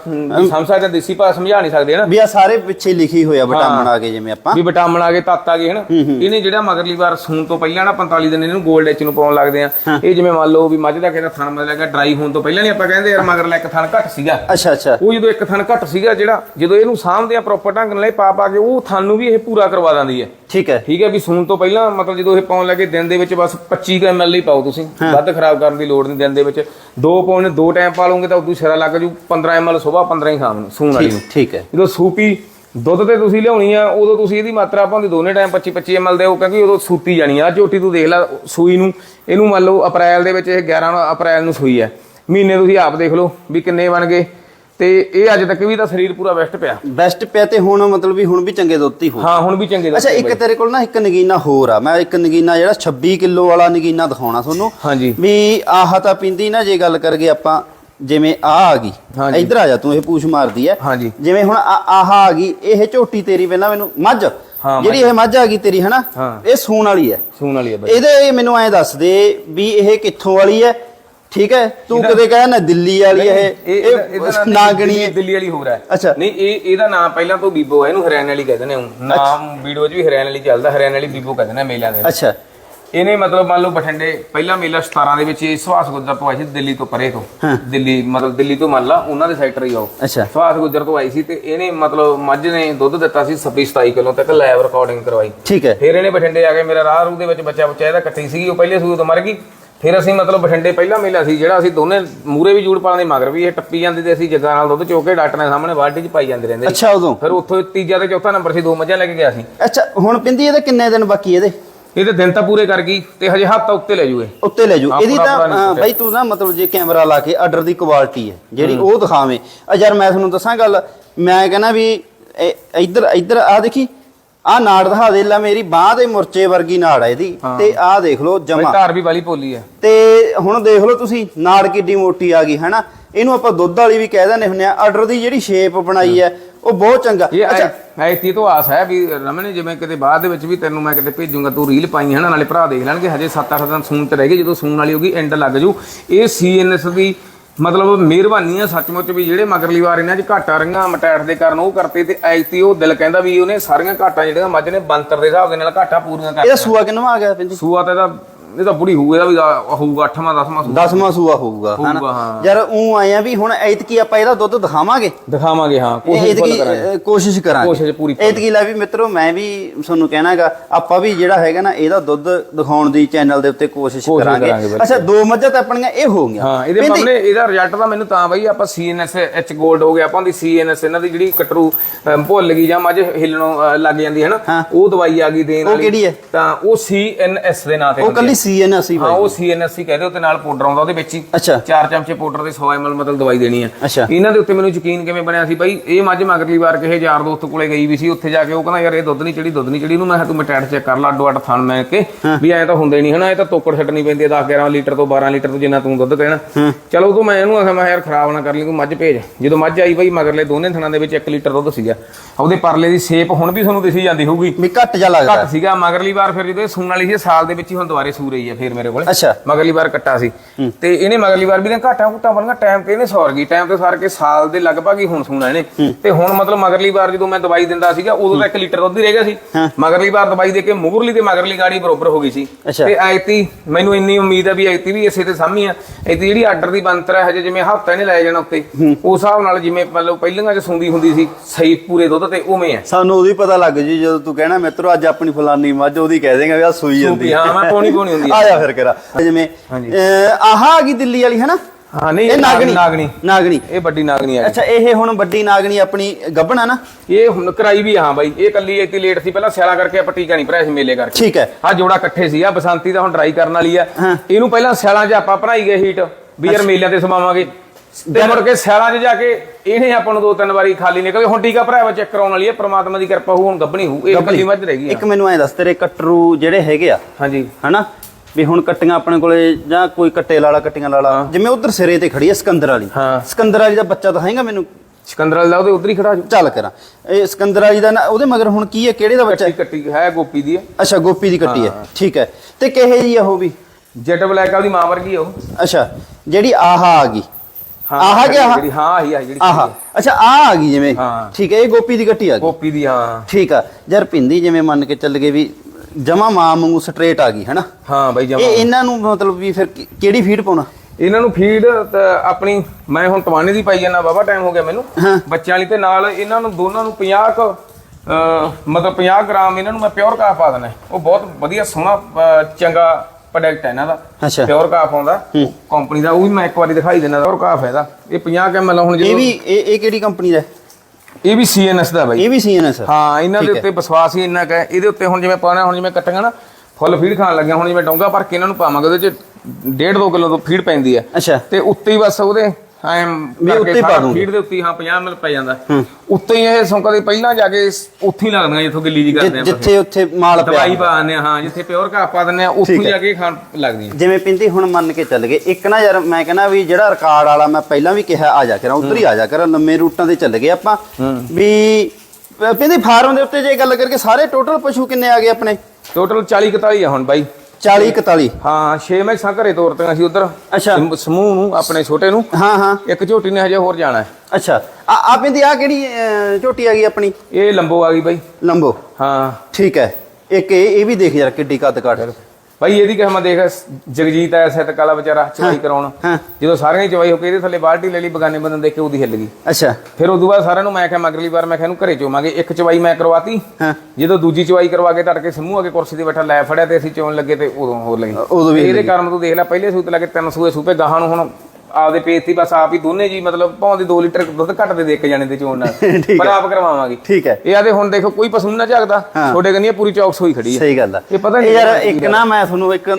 ਸਮਝ ਸਕਦੇ ਦੇਸੀ ਭਾਸ਼ਾ ਸਮਝਾ ਨਹੀਂ ਸਕਦੇ ਹਨਾ? ਵੀ ਆ ਸਾਰੇ ਪਿੱਛੇ ਲਿਖੀ ਹੋਇਆ ਵਿਟਾਮਿਨ ਆ ਗਏ ਜਿਵੇਂ ਆਪਾਂ। ਵੀ ਵਿਟਾਮਿਨ ਆ ਗਏ ਤੱਤ ਆ ਗਏ ਹਨਾ? ਇਹਨੇ ਜਿਹੜਾ ਮਗਰਲੀ ਵਾਰ ਸੂਣ ਤੋਂ ਪਹਿਲਾਂ ਨਾ 45 ਦਿਨ ਇਹਨੂੰ 골ਡ ਐਚ ਨੂੰ ਪਾਉਣ ਲੱਗਦੇ ਆ। ਇਹ ਜਿਵੇਂ ਮੰਨ ਲਓ ਵੀ ਮੱਝ ਦਾ ਕਿਹਦਾ ਥਣ ਮਤਲਬ ਕਿ ਡਰਾਈ ਹੋਣ ਤੋਂ ਪਹਿਲਾਂ ਨਹੀਂ ਆਪਾਂ ਕਹਿੰਦੇ ਯਾਰ ਮਗਰਲਾ ਇੱਕ ਥਣ ਘੱਟ ਸੀਗਾ। ਅੱਛਾ ਅੱਛਾ। ਉਹ ਜਦੋਂ ਇੱਕ ਥਣ ਘੱਟ ਸੀਗਾ ਜਿਹੜਾ ਜਦੋਂ ਇਹਨੂੰ ਸਾਂਭਦੇ ਆ ਪ੍ਰੋਪਰ ਢੰਗ ਨਾਲ ਇਹ ਪਾ ਪਾ ਕੇ ਉਹ ਥਣ ਨੂੰ ਵੀ ਇਹ ਪੂਰਾ ਕਰਵਾ ਦਿੰਦੀ ਹੈ। ਠੀਕ ਹੈ। ਠੀਕ ਹੈ ਵੀ ਸੂਣ ਤੋਂ ਪਹਿਲਾਂ ਮਤਲਬ ਜਦੋਂ ਇਹ ਪਾਉਣ ਲੱਗੇ ਦਿਨ ਦੇ ਵਿੱਚ ਬਸ 25 ml ਹੀ ਪਾਓ ਤੁਸੀਂ। ਵੱਧ ਖਰਾਬ ਕਰਨ ਦੀ ਲੋੜ ਨਹੀਂ ਦਿਨ ਦੇ ਵਿੱਚ। ਦੋ ਪਾਉਣੇ ਦੋ ਟਾਈਮ ਪਾ ਲਓਗੇ ਤਾਂ ਉਦੋਂ ਸਿਰਾ ਲੱਗ ਜੂ 15 ml ਸਵੇਰ 15 ਹੀ ਨੂੰ ਸੂਣ ਵਾਲੀ ਨੂੰ। ਠੀਕ ਹੈ। ਜਦੋਂ ਸੂਪੀ ਦੁੱਧ ਤੇ ਤੁਸੀਂ ਲਿਆਉਣੀ ਆ ਉਦੋਂ ਤੁਸੀਂ ਇਹਦੀ ਮਾਤਰਾ ਪਾਉਂਦੀ ਦੋਨੇ ਟਾਈਮ 25 25 ml ਦਿਓ ਕਿਉਂਕਿ ਉਦੋਂ ਸੂਪੀ ਜਾਣੀ ਆ। ਝੋਟੀ ਤੂੰ ਦੇਖ ਲੈ ਸੂਈ ਨੂੰ। ਇਹਨੂੰ ਮੰਨ ਲਓ ਅਪ੍ਰੈਲ ਦੇ ਵਿੱਚ ਇਹ 11 ਅਪ੍ਰੈਲ ਨੂੰ ਸੂਈ ਹੈ। ਮਹੀਨੇ ਤੁਸੀਂ ਆਪ ਦੇਖ ਲਓ ਵੀ ਕਿੰਨੇ ਬਣ ਗਏ। ਤੇ ਇਹ ਅੱਜ ਤੱਕ ਵੀ ਤਾਂ ਸਰੀਰ ਪੂਰਾ ਬੈਸਟ ਪਿਆ। ਬੈਸਟ ਪਿਆ ਤੇ ਹੁਣ ਮਤਲਬ ਵੀ ਹੁਣ ਵੀ ਚੰਗੇ ਦੁੱਧ ਹੀ ਹੋ ਹਾਂ ਹੁਣ ਵੀ ਚੰਗੇ ਅੱਛਾ ਇੱਕ ਤੇਰੇ ਕੋਲ ਨਾ ਇੱਕ ਨਗੀਨਾ ਹੋਰ ਆ। ਮੈਂ ਇੱਕ ਨਗੀਨਾ ਜਿਹੜਾ 26 ਕਿਲੋ ਵਾਲਾ ਨਗੀਨਾ ਦਿਖਾਉਣਾ ਤੁਹਾਨੂੰ। ਹਾਂਜੀ। ਵੀ ਆਹ ਤਾਂ ਪਿੰਦੀ ਨਾ ਜੇ ਗੱਲ ਕਰਗੇ ਆਪਾਂ ਜਿਵੇਂ ਆ ਆ ਗਈ ਹਾਂਜੀ। ਇੱਧਰ ਆ ਜਾ ਤੂੰ ਇਹ ਪੂਛ ਮਾਰਦੀ ਐ। ਹਾਂਜੀ। ਜਿਵੇਂ ਹੁਣ ਆ- ਆਹ ਆ ਗਈ ਇਹ ਝੋਟੀ ਤੇਰੀ ਪਹਿਲਾਂ ਮੈਨੂੰ ਮੱਝ। ਹਾਂ, ਜਿਹੜੀ ਇਹ ਮੱਝ ਆ ਗਈ ਤੇਰੀ ਹਨਾ? ਹਾਂ। ਇਹ ਸੂਣ ਵਾਲੀ ਐ। ਸੂਣ ਵਾਲੀ ਹੈ ਬਾਈ। ਇਹਦੇ ਮੈਨੂੰ ਐ ਦੱਸ ਦੇ ਵੀ ਇਹ ਕਿੱਥੋਂ ਵਾਲੀ ਐ? ਠੀਕ ਹੈ ਤੂੰ ਕਦੇ ਕਹਿਆ ਨਾ ਦਿੱਲੀ ਵਾਲੀ ਇਹ ਇਹ ਨਾਗਣੀ ਹੈ ਦਿੱਲੀ ਵਾਲੀ ਹੋਰ ਹੈ ਅੱਛਾ। ਨਹੀਂ ਇਹ ਇਹਦਾ ਨਾਮ ਪਹਿਲਾਂ ਤੋਂ ਬੀਬੋ ਹੈ ਇਹਨੂੰ ਹਰਿਆਣੇ ਵਾਲੀ ਕਹਿੰਦੇ ਨੇ ਊਂ। ਨਾਮ ਵੀਡੀਓ 'ਚ ਵੀ ਹਰਿਆਣੇ ਵਾਲੀ ਚੱਲਦਾ ਹਰਿਆਣੇ ਵਾਲੀ ਬੀਬੋ ਕਹਿੰਦੇ ਨੇ ਮੇਲਿਆਂ ਦੇ ਵਿੱਚ। ਅੱਛਾ। ਇਹਨੇ ਮਤਲਬ ਮੰਨ ਲਓ ਬਠਿੰਡੇ ਪਹਿਲਾ ਮੇਲਾ 17 ਦੇ ਵਿੱਚ ਇਹ ਸੁਹਾਸ ਗੁੱਜਰ ਤੋਂ ਆਈ ਸੀ ਦਿੱਲੀ ਤੋਂ ਪਰੇ ਤੋਂ। ਦਿੱਲੀ ਮਤਲਬ ਦਿੱਲੀ ਤੋਂ ਮੰਨ ਲਾ ਉਹਨਾਂ ਦੇ ਸੈਕਟਰ ਹੀ ਆਓ। ਅੱਛਾ। ਸੁਹਾਸ ਗੁੱਜਰ ਤੋਂ ਆਈ ਸੀ ਤੇ ਇਹਨੇ ਮਤਲਬ ਮੱਝ ਨੇ ਦੁੱਧ ਦਿੱਤਾ ਸੀ 26 27 ਕਿਲੋ ਤੱਕ ਲਾਈਵ ਰਿਕਾਰਡਿੰਗ ਕਰਵਾਈ। ਠੀਕ ਹੈ। ਫਿਰ ਇਹਨੇ ਬਠਿੰਡੇ ਆ ਕੇ ਮੇਰਾ ਰਾਹ ਰੂ ਦੇ ਵਿੱਚ ਬੱਚਾ ਬੱਚਾ ਇਹਦਾ ਕੱਟੀ ਸੀਗੀ ਉਹ ਪਹਿਲੇ ਸੂਏ ਤੋਂ ਮਰ ਗਈ। ਫਿਰ ਅਸੀਂ ਮਤਲਬ ਬਠਿੰਡੇ ਪਹਿਲਾ ਮੇਲਾ ਸੀ ਜਿਹੜਾ ਅਸੀਂ ਦੋਨੇ ਮੂਰੇ ਵੀ ਜੂੜ ਪਾਉਂਦੇ ਮਗਰ ਵੀ ਇਹ ਟੱਪੀ ਜਾਂਦੀ ਤੇ ਅਸੀਂ ਜੱਗਾ ਨਾਲ ਦੁੱਧ ਚੋਕੇ ਡਾਕਟਰ ਨੇ ਸਾਹਮਣੇ ਬਾਲਟੀ 'ਚ ਪਾਈ ਜਾਂਦੇ ਰਹਿੰਦੇ। ਅੱਛਾ ਉਦੋਂ। ਫਿਰ ਉੱਥੋਂ ਤੀਜਾ ਤੇ ਚੌਥਾ ਨੰਬਰ ਸੀ ਦੋ ਮੱਝਾਂ ਲੈ ਕੇ ਗਿਆ ਸੀ। ਅੱਛਾ ਹੁਣ ਪਿੰਦੀ ਇਹਦੇ ਕਿੰਨੇ ਦਿਨ ਬਾਕੀ ਇਹਦੇ? ਇਹ ਤੇ ਦਿਨ ਤਾਂ ਪੂਰੇ ਕਰ ਗਈ ਤੇ ਹਜੇ ਹੱਥ ਉੱਤੇ ਲੈ ਜੂਏ ਉੱਤੇ ਲੈ ਜੂ। ਇਹਦੀ ਤਾਂ। ਬਾਈ ਤੂੰ ਨਾ ਮਤਲਬ ਜੇ ਕੈਮਰਾ ਲਾ ਕੇ ਆਰਡਰ ਦੀ ਕੁਆਲਿਟੀ ਹੈ ਜਿਹੜੀ ਉਹ ਦਿਖਾਵੇਂ। ਆ ਯਾਰ ਮੈਂ ਤੁਹਾਨੂੰ ਦੱਸਾਂ ਗੱਲ ਮੈਂ ਕਹਿੰਦਾ ਵੀ ਇੱਧਰ ਇੱਧਰ ਆ ਦੇਖੀ ਆ ਨਾੜ ਦਿਖਾ ਦੇ ਲੈ ਮੇਰੀ ਬਾਹ ਦੇ ਮੁਰਚੇ ਵਰਗੀ ਨਾੜ ਹੈ ਇਹਦੀ। ਤੇ ਆਹ ਦੇਖ ਲਓ ਜਮਾ। ਧਾਰ ਵੀ ਵਾਲੀ ਪੋਲੀ ਹੈ। ਤੇ ਹੁਣ ਦੇਖ ਲਓ ਤੁਸੀਂ ਨਾੜ ਕਿੱਡੀ ਮੋਟੀ ਆ ਗਈ ਹੈਨਾ? ਇਹਨੂੰ ਆਪਾਂ ਦੁੱਧ ਵਾਲੀ ਵੀ ਕਹਿ ਦਿੰਦੇ ਹੁੰਦੇ ਆ ਆਰਡਰ ਦੀ ਜਿਹੜੀ ਸ਼ੇਪ ਬਣਾਈ ਹੈ ਉਹ ਬਹੁਤ ਚੰਗਾ। ਇਹ ਐਤੀ ਤੋਂ ਆਸ ਹੈ ਵੀ ਰਮਨ ਜਿਵੇਂ ਕਿਤੇ ਬਾਅਦ ਦੇ ਵਿੱਚ ਵੀ ਤੈਨੂੰ ਮੈਂ ਕਿਤੇ ਭੇਜੂਗਾ ਤੂੰ ਰੀਲ ਪਾਈ ਹੈ ਨਾ ਨਾਲੇ ਭਰਾ ਦੇਖ ਲੈਣਗੇ ਹਜੇ 7-8 ਦਿਨ ਸੂਣ ਤੇ ਰਹਿ ਗਏ ਜਦੋਂ ਸੂਣ ਵਾਲੀ ਹੋਗੀ ਐਂਡ ਲੱਗ ਜੂ। ਇਹ ਸੀਐਨਐਸ ਦੀ ਮਤਲਬ ਮਿਹਰਬਾਨੀ ਆ ਸੱਚਮੁੱਚ ਵੀ ਜਿਹੜੇ ਮਗਰਲੀ ਵਾਰ ਇਹਨਾਂ 'ਚ ਘਾਟਾ ਰਹੀਆਂ ਮਟੈਟ ਦੇ ਕਾਰਨ ਉਹ ਕਰਤੇ ਤੇ ਐਤੀ ਉਹ ਦਿਲ ਕਹਿੰਦਾ ਵੀ ਉਹਨੇ ਸਾਰੀਆਂ ਘਾਟਾਂ ਜਿਹੜੀਆਂ ਮੱਝ ਨੇ ਬੰਤਰ ਦੇ ਹਿਸਾਬ ਦੇ ਨਾਲ ਘਾਟਾਂ ਪੂਰੀਆਂ ਕਰ ਇਹਦਾ ਸੂਆ ਕਿੰਨਾ ਆ ਗਿਆ ਪਿੰਦੀ ਸੂਆ ਤਾਂ ਇਹਦਾ ਇਹ ਤਾਂ ਬੁੜੀ ਹੋਊ ਇਹਦਾ ਵੀ ਆ- ਹੋਊਗਾ 8ਵਾਂ 10ਵਾਂ ਸੂਆ ਦਸਵਾਂ ਸੂਆ ਹੋਊਗਾ ਹੋਊਗਾ, ਹਨਾ ਹਾਂ। ਯਾਰ ਉਹ ਆਏ ਆ ਵੀ ਹੁਣ ਐਤਕੀ ਆਪਾਂ ਇਹਦਾ ਦੁੱਧ ਦਿਖਾਵਾਂਗੇ ਦਿਖਾਵਾਂਗੇ ਹਾਂ ਕੋਸ਼ਿਸ਼ ਐਤਕੀ ਕਰਾਂਗੇ ਅ, ਕੋਸ਼ਿਸ਼ ਕਰਾਂਗੇ ਕੋਸ਼ਿਸ਼ ਪੂਰੀ ਐਤਕੀ ਲੈ ਵੀ ਮਿੱਤਰੋ ਮੈਂ ਵੀ ਤੁਹਾਨੂੰ ਕਹਿਣਾਗਾ ਆਪਾਂ ਵੀ ਜਿਹੜਾ ਹੈਗਾ ਨਾ ਇਹਦਾ ਦੁੱਧ ਦਿਖਾਉਣ ਦੀ ਚੈਨਲ ਦੇ ਉੱਤੇ ਕੋਸ਼ਿਸ਼ ਕੋਸ਼ਿਸ਼ ਕਰਾਂਗੇ ਕਰਾਂਗੇ ਬਿਲਕੁਲ। ਅੱਛਾ ਦੋ ਮੱਝਾਂ ਤਾਂ ਆਪਣੀਆਂ ਇਹ ਹੋ ਗਈਆਂ ਹਾਂ ਇਹਦੇ ਮਾਮਲੇ ਇਹਦਾ ਰਿਜ਼ਲਟ ਤਾਂ ਮੈਨੂੰ ਤਾਂ ਬਈ ਆਪਾਂ ਸੀਐਨਐਸ ਐਚ 골ਡ ਹੋ ਗਿਆ ਆਪਾਂ ਦੀ ਸੀਐਨਐਸ ਇਹਨਾਂ ਦੀ ਜਿਹੜੀ ਕਟਰੂ ਅਮ, ਭੁੱਲ ਗਈ ਜਾਂ ਮੱਝ ਹਿੱਲਣੋਂ ਅ, ਲੱਗ ਜਾਂਦੀ ਹੈ ਨਾ। ਉਹ ਦਵਾਈ ਆ ਗਈ ਦੇਣ ਉਹ ਕਿਹੜੀ ਹੈ? ਤਾਂ ਉਹ ਸੀਐਨਐਸ ਦੇ ਨਾਂ ਤੇ ਉਹ ਹੁੰਦੀ। ਕੱਲੀ ਸੀਐਨਐਸ ਹੀ ਹਾਂ ਉਹ ਸੀਐਨਐਸ ਹੀ ਕਹਦੇ ਉੱਤੇ ਨਾਲ ਪਾਊਡਰ ਆਉਂਦਾ ਉਹਦੇ ਵਿੱਚ ਹੀ। ਅੱਛਾ। ਚਾਰ ਚਮਚੇ ਪਾਊਡਰ ਦੇ 100 ml ਮਤਲਬ ਦਵਾਈ ਦੇਣੀ ਆ। ਅੱਛਾ। ਇਹਨਾਂ ਦੇ ਉੱਤੇ ਮੈਨੂੰ ਯਕੀਨ ਕਿਵੇਂ ਬਣਿਆ ਸੀ ਬਾਈ? ਇਹ ਮੱਝ ਮਗਰਲੀ ਵਾਰ ਕਿਸੇ ਯਾਰ ਦੋਸਤ ਕੋਲੇ ਗਈ ਵੀ ਸੀ ਉੱਥੇ ਜਾ ਕੇ ਉਹ ਕਹਿੰਦਾ ਯਾਰ ਇਹ ਦੁੱਧ ਨਹੀਂ ਚੜੀ ਦੁੱਧ ਨਹੀਂ ਚੜੀ। ਇਹਨੂੰ ਮੈਂ ਕਿਹਾ ਤੂੰ ਮਟੈਟ ਚੈੱਕ ਕਰ ਲਾ ਅੱਡੋ ਅੱਡ ਥਣ ਮੈਂ ਕੇ ਵੀ ਐਂ ਤਾਂ ਹੁੰਦੇ ਨਹੀਂ ਹਨਾ ਇਹ ਤਾਂ ਤੋਕੜ ਛੱਡਣੀ ਪੈਂਦੀ ਹੈ 10 11 ਲੀਟਰ ਤੋਂ 12 ਲੀਟਰ ਤੋਂ ਜਿੰਨਾ ਤੂੰ ਦੁੱਧ ਕਹਿਣਾ ਚਲੋ ਤੂੰ ਮੈਂ ਇਹਨੂੰ ਆਖਿਆ ਮੈਂ ਯਾਰ ਖਰਾਬ ਨਾ ਕਰ ਲਈ ਤੂੰ ਮੱਝ ਭੇਜ। ਜਦੋਂ ਮੱਝ ਆਈ ਬਾਈ ਮਗਰਲੇ ਦੋਨੇ ਥਣਾਂ ਦੇ ਵਿੱਚ 1 ਲੀਟਰ ਦੁੱਧ ਸੀਗਾ। ਉਹਦੇ ਪਰਲੇ ਦੀ ਸ਼ੇਪ ਹੁਣ ਵੀ ਤੁਹਾਨੂੰ ਦਿਸੀ ਜਾਂਦੀ ਹੋਊਗੀ। ਵੀ ਘੱਟ ਜਾ ਲੱਗਦਾ। ਘੱਟ ਸੀਗਾ ਮਗਰਲੀ ਵਾਰ ਫਿਰ ਜਦੋਂ ਇਹ ਸੂਣ ਵਾਲੀ ਸੀ ਸਾਲ ਦੇ ਵਿੱਚ ਹੀ ਹੁਣ ਦੁਬਾਰੇ ਸੂ ਰਹੀ ਹੈ ਫਿਰ ਮੇਰੇ ਕੋਲ। ਅੱਛਾ। ਮਗਰਲੀ ਵਾਰ ਕੱਟਾ ਸੀ। ਤੇ ਇਹਨੇ ਮਗਰਲੀ ਵਾਰ ਵੀ ਨਾ ਘਾਟਾ ਘੁੱਟਾ ਬਣਗਾ ਟਾਈਮ ਤੇ ਇਹਨੇ ਸੌਰ ਗਈ। ਟਾਈਮ ਤੇ ਸਾਰ ਕੇ ਸਾਲ ਦੇ ਲਗਭਗ ਹੀ ਹੁਣ ਸੂਣਾ ਇਹਨੇ। ਤੇ ਹੁਣ ਮਤਲਬ ਮਗਰਲੀ ਵਾਰ ਜਦੋਂ ਮੈਂ ਦਵਾਈ ਦਿੰਦਾ ਸੀਗਾ ਉਦੋਂ ਤਾਂ 1 ਲੀਟਰ ਦੁੱਧ ਹੀ ਰਹਿ ਗਿਆ ਸੀ। ਮਗਰਲੀ ਵਾਰ ਦਵਾਈ ਦੇ ਕੇ ਮੂਰਲੀ ਤੇ ਮਗਰਲੀ ਗਾੜੀ ਬਰੋਬਰ ਹੋ ਗਈ ਸੀ। ਤੇ ਐਤੀ ਮੈਨੂੰ ਇੰਨੀ ਉਮੀਦ ਹੈ ਵੀ ਐਤੀ ਵੀ ਇਸੇ ਤੇ ਸਾਹਮਣੀ ਆ। ਐਤੀ ਜਿਹੜੀ ਆਰਡਰ ਦੀ ਬੰਤਰ ਹੈ ਹਜੇ ਜਿਵੇਂ ਹਫਤਾ ਇਹਨੇ ਲੈ ਜਾਣਾ ਉੱਤੇ ਉਸ ਹਿਸਾਬ ਨਾਲ ਜਿਵੇਂ ਮਤਲਬ ਪਹਿਲੀਆਂ ਚ ਸੁੰਦੀ ਹੁੰਦੀ ਸੀ ਸਹੀ ਪੂਰੇ ਦੁੱਧ ਤੇ ਉਵੇਂ ਹੈ ਸਾਨੂੰ ਉਹਦੀ ਪਤਾ ਲੱਗ ਜੀ ਜਦੋਂ ਤੂੰ ਕਹਿਣਾ ਮਿੱਤਰੋ ਅੱਜ ਆਪਣੀ ਫਲਾਨੀ ਮੱਝ ਉਹਦੀ ਕਹਿ ਦੇਗਾ ਵੀ ਆ ਸੂਈ ਜਾਂਦੀ ਹਾਂ। ਮੈਂ ਪੌਣੀ ਪੌਣੀ ਹੁੰਦੀ ਆ। ਜਾ ਫਿਰ ਕਰਾ। ਜਿਵੇਂ ਆਹ ਆ ਗਈ ਦਿੱਲੀ ਵਾਲੀ ਹੈ ਨਾ ਹਾਂ ਨਹੀਂ ਇਹ ਨਾਗਣੀ। ਨਾਗਣੀ। ਨਾਗਣੀ। ਇਹ ਵੱਡੀ ਨਾਗਣੀ ਆ ਅੱਛਾ ਇਹ ਹੁਣ ਵੱਡੀ ਨਾਗਣੀ ਆਪਣੀ ਗੱਭਣਾ ਨਾ? ਇਹ ਹੁਣ ਕਰਾਈ ਵੀ ਹਾਂ ਬਾਈ। ਇਹ ਕੱਲੀ ਇੱਥੇ ਲੇਟ ਸੀ? ਪਹਿਲਾਂ ਸਿਆਲਾ ਕਰਕੇ ਆਪਾਂ ਟੀਕਾ ਨਹੀਂ ਭਰਾਇਆ ਸੀ ਮੇਲੇ ਕਰਕੇ। ਠੀਕ ਹੈ। ਆ ਜੋੜਾ ਇਕੱਠੇ ਸੀ ਆ ਬਸੰਤੀ ਦਾ ਹੁਣ ਡਰਾਈ ਕਰਨ ਵਾਲੀ ਆ। ਹਾਂ। ਇਹਨੂੰ ਪਹਿਲਾਂ ਸਿਆਲਾਂ 'ਚ ਆਪਾਂ ਭਰਾਈ ਗਏ ਹੀਟ ਵੀ ਯਾਰ ਮੇਲਿਆਂ ਤੇ ਸਮਾਵਾਂਗੇ। ਤੇ ਮੁੜ ਕੇ ਸਿਆਲਾਂ 'ਚ ਜਾ ਕੇ ਇਹਨੇ ਆਪਾਂ ਨੂੰ ਦੋ ਤਿੰਨ ਵਾਰੀ ਖਾਲੀ ਨਿਕਲ ਹੁਣ ਟੀਕਾ ਭਰਾਇਆ ਚੈੱਕ ਕਰਾਉਣ ਵਾਲੀ ਹੈ ਪ੍ਰਮਾਤਮਾ ਦੀ ਕਿਰਪਾ ਹੋਊ ਹੁਣ ਗੱਭਣੀ ਹੋਊ। ਇਹ ਕੱਲੀ ਮੱਝ ਰਹਿ ਗਈ ਇੱਕ ਮੈਨੂੰ ਐ ਦੱਸ ਤੇਰੇ ਕਟਰੂ ਜਿਹੜੇ ਹੈਗੇ ਆ ਹਾਂਜੀ। ਹਨਾ? ਵੀ ਹੁਣ ਕੱਟੀਆਂ ਆਪਣੇ ਕੋਲੇ ਜਾਂ ਕੋਈ ਕੱਟੇ ਲਾਲਾ ਕੱਟੀਆਂ ਲਾਲਾ। ਜਿਵੇਂ ਉਧਰ ਸਿਰੇ ਤੇ ਖੜੀ ਹੈ ਸਿਕੰਦਰ ਵਾਲੀ। ਹਾਂ। ਸਿਕੰਦਰ ਵਾਲੀ ਦਾ ਬੱਚਾ ਹੈਗਾ ਮੈਨੂੰ। ਸਿਕੰਦਰ ਦਾ ਉਹਦੇ ਉਧਰ ਹੀ ਖੜਾ ਜੂ। ਚੱਲ ਕਰਾਂ। ਇਹ ਸਿਕੰਦਰ ਵਾਲੀ ਦਾ ਨਾ ਉਹਦੇ ਮਗਰ ਹੁਣ ਕੀ ਹੈ ਕਿਹੜੇ ਦਾ ਬੱਚਾ ਕੱਟੀ ਕੱਟੀ ਹੈ ਗੋਪੀ ਦੀ ਹੈ। ਅੱਛਾ ਗੋਪੀ ਦੀ ਕੱਟੀ ਹੈ। ਠੀਕ ਹੈ। ਤੇ ਕਿਹੇ ਜੀ ਆ ਉਹ ਵੀ? ਜੈਟ ਬਲੈਕ ਵਾਲੀ ਮਾਂ ਵਰਗੀ ਆ ਉਹ। ਅੱਛਾ ਜਿਹੜੀ ਆਹਾ ਆ ਗਈ। ਆਹ ਕਿ ਆਹ? ਜਿਹੜੀ ਹਾਂ ਆਹੀ ਆ ਜਿਹੜੀ ਆਹਾ। ਅੱਛਾ ਆ ਆ ਗਈ ਜਿਵੇਂ। ਹਾਂ। ਠੀਕ ਹੈ ਇਹ ਗੋਪੀ ਦੀ ਕੱਟੀ ਆ ਗਈ। ਗੋਪੀ ਦੀ ਹਾਂ। ਠੀਕ ਆ। ਯਾਰ ਪਿੰਦੀ ਜਿਵੇਂ ਮੰਨ ਕੇ ਚੱਲ ਗਏ ਵੀ ਜਮਾ ਮਾਂ ਵਾਂਗੂ ਸਟ੍ਰੇਟ ਆ ਗਈ ਹੈਨਾ? ਹਾਂ ਬਾਈ ਜਮਾ ਇਹ ਇਹਨਾਂ ਨੂੰ ਮਤਲਬ ਵੀ ਫਿਰ ਕਿ- ਕਿਹੜੀ ਫੀਡ ਪਾਉਣਾ? ਇਹਨਾਂ ਨੂੰ ਫੀਡ ਆਪਣੀ ਮੈਂ ਹੁਣ ਟਵਾਨੇ ਦੀ ਪਾਈ ਜਾਂਦਾ ਬਾਬਾ ਟਾਈਮ ਹੋ ਗਿਆ ਮੈਨੂੰ। ਹਾਂ। ਬੱਚਿਆਂ ਵਾਲੀ ਤੇ ਨਾਲ ਇਹਨਾਂ ਨੂੰ ਦੋਨਾਂ ਨੂੰ 50 ਕ ਮਤਲਬ 50 ਗ੍ਰਾਮ ਇਹਨਾਂ ਨੂੰ ਮੈਂ ਪਿਓਰ ਕਾਫ ਪਾ ਹੈ। ਉਹ ਬਹੁਤ ਵਧੀਆ ਸੋਹਣਾ ਅਹ, ਚੰਗਾ ਪ੍ਰੋਡਕਟ ਹੈ ਇਹਨਾਂ ਦਾ। ਅੱਛਾ। ਪਿਓਰ ਕਾਫ ਆਉਂਦਾ ਕੰਪਨੀ ਦਾ ਉਹ ਵੀ ਮੈਂ ਇੱਕ ਵਾਰੀ ਦਿਖਾਈ ਦਿੰਦਾ ਪਿਓਰ ਕਾਫ ਹੈ ਇਹਦਾ ਇਹ 50 ਕ ml ਹੁਣ ਇਹ ਜਦੋਂ ਵੀ ਇਹ ਇਹ ਕਿਹੜੀ ਕੰਪਨੀ ਦਾ ਹੈ? ਇਹ ਵੀ ਸੀਐਨਐਸ ਦਾ ਬਾਈ। ਇਹ ਵੀ ਸੀਐਨਐਸ ਹਾਂ ਇਹਨਾਂ ਦੇ। ਉੱਤੇ ਵਿਸ਼ਵਾਸ ਹੀ ਇੰਨਾ ਕੁ ਹੈ। ਇਹਦੇ ਉੱਤੇ ਹੁਣ ਜਿਵੇਂ ਪਾਣਾ ਹੁਣ ਜਿਵੇਂ ਕੱਟਾਂਗਾ ਨਾ ਫੁੱਲ ਫੀਡ ਖਾਣ ਲੱਗਿਆ ਹੁਣ ਜਿਵੇਂ ਡੋਂਗਾ ਭਰ ਕੇ ਇਹਨਾਂ ਨੂੰ ਪਾਵਾਂਗੇ ਉਹਦੇ ਚ 1.5 2 ਕਿਲੋ ਤੋਂ ਫੀਡ ਪੈਂਦੀ ਹੈ। ਅੱਛਾ। ਤੇ ਉੱਤੇ ਹੀ ਬਸ ਉਹਦੇ ਐਂ ਉੱਤੇ ਹੀ ਪਾ ਦੂੰਗੇ। ਫੀਡ ਦੇ ਉੱਤੇ ਹੀ ਹਾਂ 50 ਮਿਲ ਪੈ ਜਾਂਦਾ। ਉੱਤੇ ਹੀ ਇਹ ਸੌਂਕਾ ਦੇ ਪਹਿਲਾਂ ਜਾ ਕੇ ਸ- ਉੱਥੇ ਹੀ ਲੱਗਦੀਆਂ ਜਿੱਥੋਂ ਗਿੱਲੀ ਜੀ ਕਰਦੇ ਆ ਜਿੱਥੇ ਉੱਥੇ ਮਾਲ ਪਿਆ। ਦਵਾਈ ਪਾ ਦਿੰਦੇ ਆ ਹਾਂ ਜਿੱਥੇ ਪਿਓਰ ਘਾਹ ਪਾ ਦਿੰਦੇ ਆ ਉੱਥੇ ਹੀ ਜਾ ਕੇ ਖਾਣ ਲੱਗਦੀਆਂ। ਜਿਵੇਂ ਪਿੰਦੀ ਹੁਣ ਮੰਨ ਕੇ ਚੱਲ ਗਏ। ਇੱਕ ਨਾ ਯਾਰ ਮੈਂ ਕਹਿੰਦਾ ਵੀ ਜਿਹੜਾ ਰਿਕਾਰਡ ਵਾਲਾ ਮੈਂ ਪਹਿਲਾਂ ਵੀ ਕਿਹਾ ਆ ਜਾ ਕਰਾਂ ਉਧਰ ਹੀ ਆ ਜਾ ਕਰਾਂ ਲੰਮੇ ਰੂਟਾਂ ਤੇ ਚੱਲ ਗਏ ਆਪਾਂ। ਵੀ ਪਿੰਦੀ ਫਾਰਮ ਦੇ ਉੱਤੇ ਜੇ ਗੱਲ ਕਰਕੇ ਸਾਰੇ ਟੋਟਲ ਪਸ਼ੂ ਕਿੰਨੇ ਆ ਗਏ ਆਪਣੇ? ਟੋਟਲ 40 41 ਆ ਹੁਣ ਬਾਈ। 40 41 ਹਾਂ 6 ਮੈਸਾਂ ਘਰੇ ਤੋਰਤੀਆਂ ਸੀ ਉਧਰ। ਅੱਛਾ। ਸਮੂਹ ਨੂੰ ਆਪਣੇ ਛੋਟੇ ਨੂੰ। ਹਾਂ ਹਾਂ। ਇੱਕ ਝੋਟੀ ਨੇ ਹਜੇ ਹੋਰ ਜਾਣਾ। ਹੈ ਅੱਛਾ। ਆ ਕਿਹੜੀ ਅਹ, ਝੋਟੀ ਆ ਗਈ ਆਪਣੀ? ਇਹ ਲੰਬੋ ਆ ਗਈ ਬਾਈ। ਲੰਬੋ। ਹਾਂ। ਠੀਕ ਹੈ। ਇੱਕ ਇਹ ਇਹ ਵੀ ਦੇਖ ਯਾਰ ਕਿੱਡੀ ਕੱਦ ਕਾਠ ਬਾਈ ਇਹਦੀ ਕਿਸਮ ਦੇਖ ਜਗਜੀਤ ਐ ਸੈਤ ਕਾਲਾ ਵਿਚਾਰਾ ਚਵਾਈ ਕਰਾਉਣ। ਜਦੋਂ ਸਾਰਿਆਂ ਦੀ ਚਵਾਈ ਹੋ ਕੇ ਇਹਦੇ ਥੱਲੇ ਬਾਲਟੀ ਲੈ ਲਈ ਬਗਾਨੇ ਬੰਦਨ ਦੇਖ ਕੇ ਉਹਦੀ ਹਿੱਲ ਗਈ। ਅੱਛਾ। ਫਿਰ ਉਦੋਂ ਬਾਅਦ ਸਾਰਿਆਂ ਨੂੰ ਮੈਂ ਕਿਹਾ ਮਗਰਲੀ ਵਾਰ ਮੈਂ ਕਿਹਾ ਇਹਨੂੰ ਘਰੇ ਚੋਵਾਂਗੇ। ਇੱਕ ਚਵਾਈ ਮੈਂ ਕਰਵਾਤੀ। ਜਦੋਂ ਦੂਜੀ ਚਵਾਈ ਕਰਵਾ ਕੇ ਤੜਕੇ ਸਮੂਹ ਅਗੇ ਕੁਰਸੀ ਤੇ ਬੈਠਾ ਲੈ ਫੜਿਆ ਤੇ ਅਸੀਂ ਚੋਣ ਲੱਗੇ ਤੇ ਉਦੋਂ ਹੋਰ ਲੱਗੀ ਇਹਦੇ ਕਾਰਨ ਤੂੰ ਦੇਖ ਲੈ ਪਹਿਲੇ ਸੂਤ ਲੱਗੇ ਤਿੰਨ ਸੂਏ ਸੂਪੇ ਗਾਹਾਂ ਨੂੰ ਹੁਣ ਆਪਦੇ ਪੇਟ ਦੀ ਬਸ ਆਪ ਹੀ ਦੋਨੇ ਜੀ ਮਤਲਬ ਭਾਵੇਂ 2 ਲੀਟਰ ਦੁੱਧ ਘੱਟ ਦੇ ਦੇ ਕੇ ਜਾਣੇ ਤੇ ਚੋਣ ਨਾਲ ਪਰ ਆਪ ਕਰਵਾਵਾਂਗੇ। ਠੀਕ ਹੈ। ਇਹ ਆਦੇ ਹੁਣ ਦੇਖੋ ਕੋਈ ਪਸ਼ੂ ਨੀ ਝਾਕਦਾ। ਹਾਂ। ਛੋਡੇ ਕੰਨੀ ਪੂਰੀ ਚੌਕਸ ਹੋਈ ਖੜੀ ਹੈ। ਸਹੀ ਗੱਲ ਆ। ਇਹ ਪਤਾ ਨਹੀਂ ਯਾਰ ਇੱਕ ਨਾ ਮੈਂ ਤੁਹਾਨੂੰ ਇੱਕ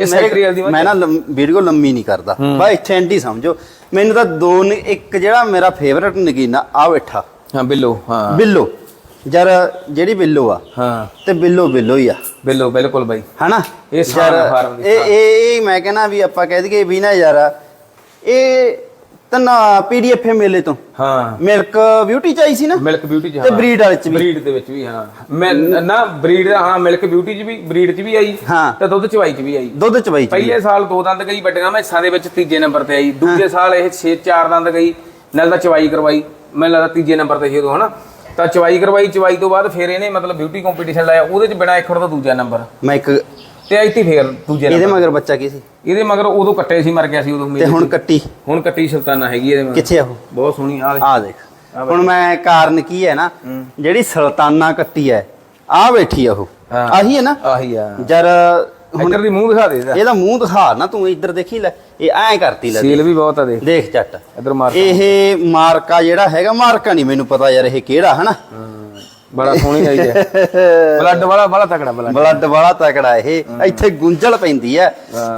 ਦੀ ਮੈਂ ਨਾ ਵੀਡੀਓ ਲੰਮੀ ਨਹੀਂ ਕਰਦਾ। ਬਾ ਇੱਥੇ ਐਂਟੀ ਸਮਝੋ। ਮੈਨੂੰ ਤਾਂ ਦੋ ਇੱਕ ਜਿਹੜਾ ਮੇਰਾ ਫੇਵਰਟ ਨਗੀਨਾ ਆ ਬੈਠਾ। ਹਾਂ ਬਿੱਲੋ ਹਾਂ। ਬਿੱਲੋ। ਯਾਰ ਜਿਹੜੀ ਬਿੱਲੋ ਆ ਹਾਂ। ਤੇ ਬਿੱਲੋ ਬਿੱਲੋ ਹੀ ਆ। ਬਿੱਲੋ ਬਿਲਕੁਲ ਬਾਈ। ਹਨਾ? ਇਹ ਸਾਰਾ ਫਾਰਮ ਦੀ ਇਹ ਇਹ ਇਹ ਮੈਂ ਕਹਿੰਦਾ ਵੀ ਆਪਾਂ ਕਹਿ ਦਈਏ ਵੀ ਨਾ ਯਾਰ ਇਹ ਤਨਾ ਪੀਡੀਐਫ ਮੇਲੇ ਤੋਂ। ਹਾਂ। ਮਿਲਕ ਬਿਊਟੀ ਚ ਆਈ ਸੀ ਨਾ? ਮਿਲਕ ਬਿਊਟੀ ਚ ਤੇ breed ਵਾਲੇ ਚ ਵੀ। ਬਰੀਡ ਦੇ ਵਿੱਚ ਵੀ ਹਾਂ। ਮੈਂ ਨਾ ਬਰੀਡ ਹਾਂ ਮਿਲਕ ਬਿਊਟੀ ਚ ਵੀ ਬਰੀਡ ਚ ਵੀ ਆਈ। ਹਾਂ। ਤੇ ਦੁੱਧ ਚਵਾਈ ਚ ਵੀ ਆਈ। ਦੁੱਧ ਚ ਬਾਈ ਚ। ਪਹਿਲੇ ਸਾਲ ਦੋ ਦੰਦ ਗਈ ਵੱਡੀਆਂ ਮੈਸਾਂ ਦੇ ਵਿੱਚ ਤੀਜੇ ਨੰਬਰ ਤੇ ਆਈ। ਦੂਜੇ ਸਾਲ ਇਹ 6 ਚਾਰ ਦੰਦ ਗਈ। ਨਾਲ ਦਾ ਚਵਾਈ ਕਰਵਾਈ। ਮੈਨੂੰ ਲੱਗਦਾ ਤੀਜੇ ਨੰਬਰ ਤੇ ਸੀ ਉਦੋਂ ਹਨਾ। ਤਾਂ ਚਵਾਈ ਕਰਵਾਈ ਚਵਾਈ ਤੋਂ ਬਾਅਦ ਫਿਰ ਇਹਨੇ ਮਤਲਬ ਬਿਊਟੀ ਕੰਪੀਟੀਸ਼ਨ ਲਾਇਆ। ਉਹਦੇ ਚ ਬਿਨਾ ਇੱਕ ਦਾ ਦੂਜਾ ਨੰਬਰ। ਮੈਂ ਇੱਕ ਤੇ ਇੱਥੇ ਫੇਰ ਦੂਜੇ ਇਹਦੇ ਮਗਰ ਬੱਚਾ ਕੀ ਸੀ? ਇਹਦੇ ਮਗਰ ਉਦੋਂ ਕੱਟੇ ਸੀ ਮਰ ਗਿਆ ਸੀ ਉਦੋਂ। ਤੇ ਹੁਣ। ਕੱਟੀ? ਹੁਣ ਕੱਟੀ ਸੁਲਤਾਨਾ ਹੈਗੀ ਇਹਦੇ ਮਗਰ। ਕਿੱਥੇ ਆ ਉਹ? ਬਹੁਤ ਸੋਹਣੀ ਆ ਆ ਦੇਖ। ਹੁਣ ਮੈਂ ਕਾਰਨ ਕੀ ਹੈ ਨਾ ਜਿਹੜੀ ਸੁਲਤਾਨਾ ਕੱਟੀ ਹੈ ਆ ਬੈਠੀ ਆ ਉਹ। ਆਹੀ ਹੈ ਨਾ? ਆਹੀ ਆ। ਜਰ ਇੱਧਰ ਦੀ ਮੂੰਹ ਦਿਖਾ ਦੇ ਇਹਦਾ। ਮੂੰਹ ਦਿਖਾ ਨਾ ਤੂੰ ਇੱਧਰ ਦੇਖੀ ਲੈ। ਇਹ ਐਂ ਕਰਤੀ ਲੈ ਸੀਲ ਵੀ ਬਹੁਤ ਆ ਦੇਖ। ਦੇਖ ਚੱਟ ਇੱਧਰ ਮਾਰ ਇਹ ਮਾਰਕਾ ਜਿਹੜਾ ਹੈਗਾ ਮਾਰਕਾ ਨਹੀਂ ਮੈਨੂੰ ਪਤਾ ਯਾਰ ਇਹ ਕਿਹੜਾ ਹਨਾ? ਬੜਾ ਸੋਹਣੀ ਆਈ ਹੈ। ਬਲੱਡ ਵਾਲਾ ਬੜਾ ਤਕੜਾ ਬਲੱਡ। ਬਲੱਡ ਵਾਲਾ ਤਕੜਾ ਇਹ। ਇੱਥੇ ਗੁੰਝਲ ਪੈਂਦੀ ਹੈ।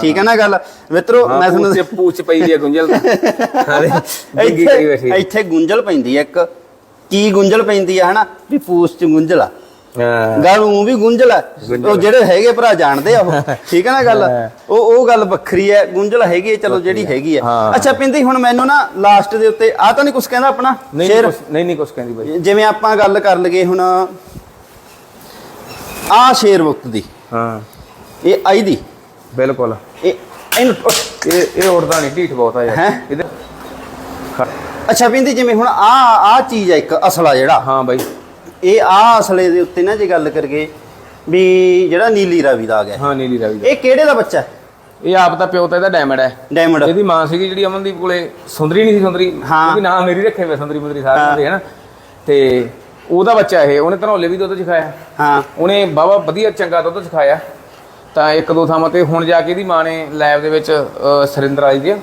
ਠੀਕ ਹੈ ਨਾ ਗੱਲ? ਮਿੱਤਰੋ ਮੈਂ ਤੁਹਾਨੂੰ ਪੂਛ ਪੂਛ ਪਈ ਦੀ ਹੈ ਗੁੰਝਲ ਇੱਥੇ ਇੱਥੇ ਗੁੰਝਲ ਪੈਂਦੀ ਹੈ ਇੱਕ। ਕੀ ਗੁੰਝਲ ਪੈਂਦੀ ਹੈ ਹਨਾ? ਵੀ ਪੂਛ ਚ ਗੁੰਝਲ ਆ। ਗੱਲ ਉਹ ਵੀ ਗੁੰਝਲ ਆ। ਉਹ ਜਿਹੜੇ ਹੈਗੇ ਭਰਾ ਜਾਣਦੇ ਆ ਉਹ। ਠੀਕ ਹੈ ਨਾ ਗੱਲ? ਉਹ ਉਹ ਗੱਲ ਵੱਖਰੀ ਹੈ ਗੁੰਝਲ ਹੈਗੀ ਹੈ ਚਲੋ ਜਿਹੜੀ ਹੈਗੀ ਹੈ ਹਾਂ। ਅੱਛਾ ਪਿੰਦੀ ਹੁਣ ਮੈਨੂੰ ਨਾ ਲਾਸਟ ਦੇ ਉੱਤੇ ਆ ਤਾਂ ਨਹੀਂ ਕੁਝ ਕਹਿੰਦਾ ਆਪਣਾ? ਨਹੀਂ ਸ਼ੇਰ? ਨਹੀਂ ਨਹੀਂ ਕੁਛ ਕਹਿੰਦੀ ਬਾਈ। ਜਿਵੇਂ ਆਪਾਂ ਗੱਲ ਕਰ ਲਈਏ ਹੁਣ ਆ ਸ਼ੇਰ ਵਕਤ ਦੀ। ਹਾਂ। ਇਹ ਆਈ ਦੀ। ਬਿਲਕੁਲ। ਇਹ ਇਹਨੂੰ ਇਹ ਇਹ ਉੜਦਾ ਨਹੀਂ ਢੀਠ ਬਹੁਤ ਆ ਯਾਰ। ਹੈਂ? ਇਹਦੇ ਅੱਛਾ ਪਿੰਦੀ ਜਿਵੇਂ ਹੁਣ ਆ ਆ ਚੀਜ਼ ਹੈ ਇੱਕ ਅਸਲਾ ਜਿਹੜਾ। ਹਾਂ ਬਾਈ। ਇਹ ਆ ਅਸਲੇ ਦੇ ਉੱਤੇ ਨਾ ਜੇ ਗੱਲ ਕਰੀਏ ਵੀ ਜਿਹੜਾ ਨੀਲੀ ਰਾਵੀ ਦਾ ਆ ਗਿਆ। ਹਾਂ ਨੀਲੀ ਰਾਵੀ ਦਾ। ਇਹ ਕਿਹੜੇ ਦਾ ਬੱਚਾ? ਹੈ ਇਹ ਆਪ ਤਾਂ ਪਿਓ ਤਾਂ ਇਹਦਾ ਡੈਮਡ ਹੈ। ਡਾਇਮੰਡ। ਇਹਦੀ ਮਾਂ ਸੀਗੀ ਜਿਹੜੀ ਅਮਨਦੀਪ ਕੋਲੇ ਸੁੰਦਰੀ ਨਹੀਂ ਸੀ ਸੁੰਦਰੀ। ਹਾਂ। ਉਹਦੀ ਨਾਮ ਮੇਰੀ ਰੱਖੇ ਹੋਏ ਸੁੰਦਰੀ ਮੁੰਦਰੀ ਸਾਰਿਆਂ ਦੇ ਹਨਾ? ਤੇ ਉਹਦਾ ਬੱਚਾ ਇਹ ਉਹਨੇ ਧਨੌਲੇ ਵੀ ਦੁੱਧ ਚਖਾਇਆ ਹਾਂ। ਉਹਨੇ ਬਾਬਾ ਵਧੀਆ ਚੰਗਾ ਦੁੱਧ ਸਿਖਾਇਆ ਤਾਂ ਇੱਕ ਦੋ ਥਾਵਾਂ ਤੇ ਹੁਣ ਜਾ ਕੇ ਇਹਦੀ ਮਾਂ ਨੇ ਲੈਬ ਦੇ ਵਿੱਚ ਅਹ, ਸਰਿੰਦਰ ਵਾਲੀ ਦੀ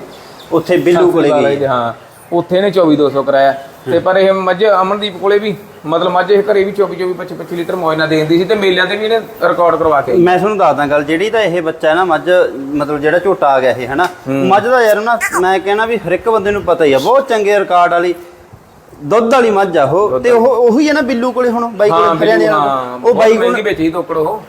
ਉੱਥੇ ਬਿੱਲੂ ਕੋਲੇ ਗਈ। ਹਾਂ। ਉੱਥੇ ਨੇ 2400 ਕਰਾਇਆ। ਤੇ ਪਰ ਇਹ ਮੱਝ ਅਮਨਦੀਪ ਕੋਲੇ ਵੀ ਮਤਲਬ ਮੱਝ ਇਹ ਘਰੇ ਵੀ 24 24 25 25 ਲੀਟਰ ਮੋਇਨਾ ਦੇਂਦੀ ਸੀ ਤੇ ਮੇਲਿਆਂ ਤੇ ਵੀ ਇਹਨੇ ਰਿਕਾਰਡ ਕਰਵਾ ਕੇ। ਮੈਂ ਤੁਹਾਨੂੰ ਦੱਸਦਾ ਗੱਲ ਜਿਹੜੀ ਤਾਂ ਇਹ ਬੱਚਾ ਹੈ ਨਾ ਮੱਝ ਮਤਲਬ ਜਿਹੜਾ ਝੋਟਾ ਆ ਗਿਆ ਇਹ ਹਨਾ? ਮੱਝ ਦਾ ਯਾਰ ਨਾ ਮੈਂ ਕਹਿੰਦਾ ਵੀ ਹਰ ਇੱਕ ਬੰਦੇ ਨੂੰ ਪਤਾ ਹੀ ਆ ਬਹੁਤ ਚੰਗੇ ਰਿਕਾਰਡ ਵਾਲੀ ਦੁੱਧ ਵਾਲੀ ਮੱਝ ਆ ਉਹ। ਤੇ ਉਹ ਉਹੀ ਹੈ ਨਾ ਬਿੱਲੂ ਕੋਲੇ ਹੁਣ ਬਾਈ ਕੋਲੇ ਵਾਲਾ ਹਾਂ ਉਹ ਬਾਈ ਕੋਲ ਵਿੱਚ ਤੋਕੜ ਉਹ।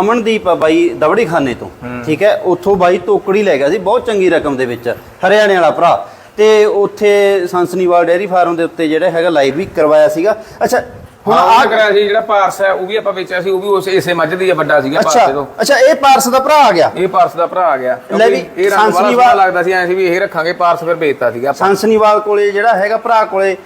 ਅਮਨਦੀਪ ਆ ਬਾਈ ਦਵੜੀ ਖਾਨੇ ਤੋਂ ਠੀਕ ਹੈ? ਉੱਥੋਂ ਬਾਈ ਤੋਕੜੀ ਲੈ ਗਿਆ ਸੀ ਬਹੁਤ ਚੰਗੀ ਰਕਮ ਦੇ ਵਿੱਚ ਹਰਿਆਣੇ ਵਾਲਾ ਭਰਾ। ਤੇ ਉੱਥੇ ਸੰਸਨੀਵਾਲ ਡੇਅਰੀ ਫਾਰਮ ਦੇ ਉੱਤੇ ਜਿਹੜਾ ਹੈਗਾ ਲਾਈਵ ਵੀ ਕਰਵਾਇਆ ਸੀਗਾ। ਅੱਛਾ ਹੁਣ ਹਾਂ ਆ ਆ ਕਰਾਇਆ ਸੀ ਜਿਹੜਾ ਪਾਰਸ ਹੈ ਉਹ ਵੀ ਆਪਾਂ ਵੇਚਿਆ ਸੀ ਉਹ ਵੀ ਉਸ ਇਸੇ ਮੱਝ ਦੀ ਆ ਵੱਡਾ ਸੀਗਾ ਪਾਰਸੇ ਤੋਂ ਅੱਛਾ ਇਹ ਪਾਰਸ ਦਾ ਭਰਾ ਆ ਗਿਆ? ਇਹ ਪਾਰਸ ਦਾ ਭਰਾ ਆ ਗਿਆ ਲੈ ਵੀ, ਇਹ ਸੰਸਨੀਵਾਲ- ਲੱਗਦਾ ਸੀ ਐਂ ਸੀ ਵੀ ਇਹ ਰੱਖਾਂਗੇ ਪਾਰਸ ਫਿਰ ਵੇਚਤਾ ਸੀਗਾ ਆਪਾਂ। ਸੰਸਨੀਵਾਲ ਕੋਲੇ ਜਿਹੜਾ ਹੈਗਾ ਭਰਾ ਕੋਲੇ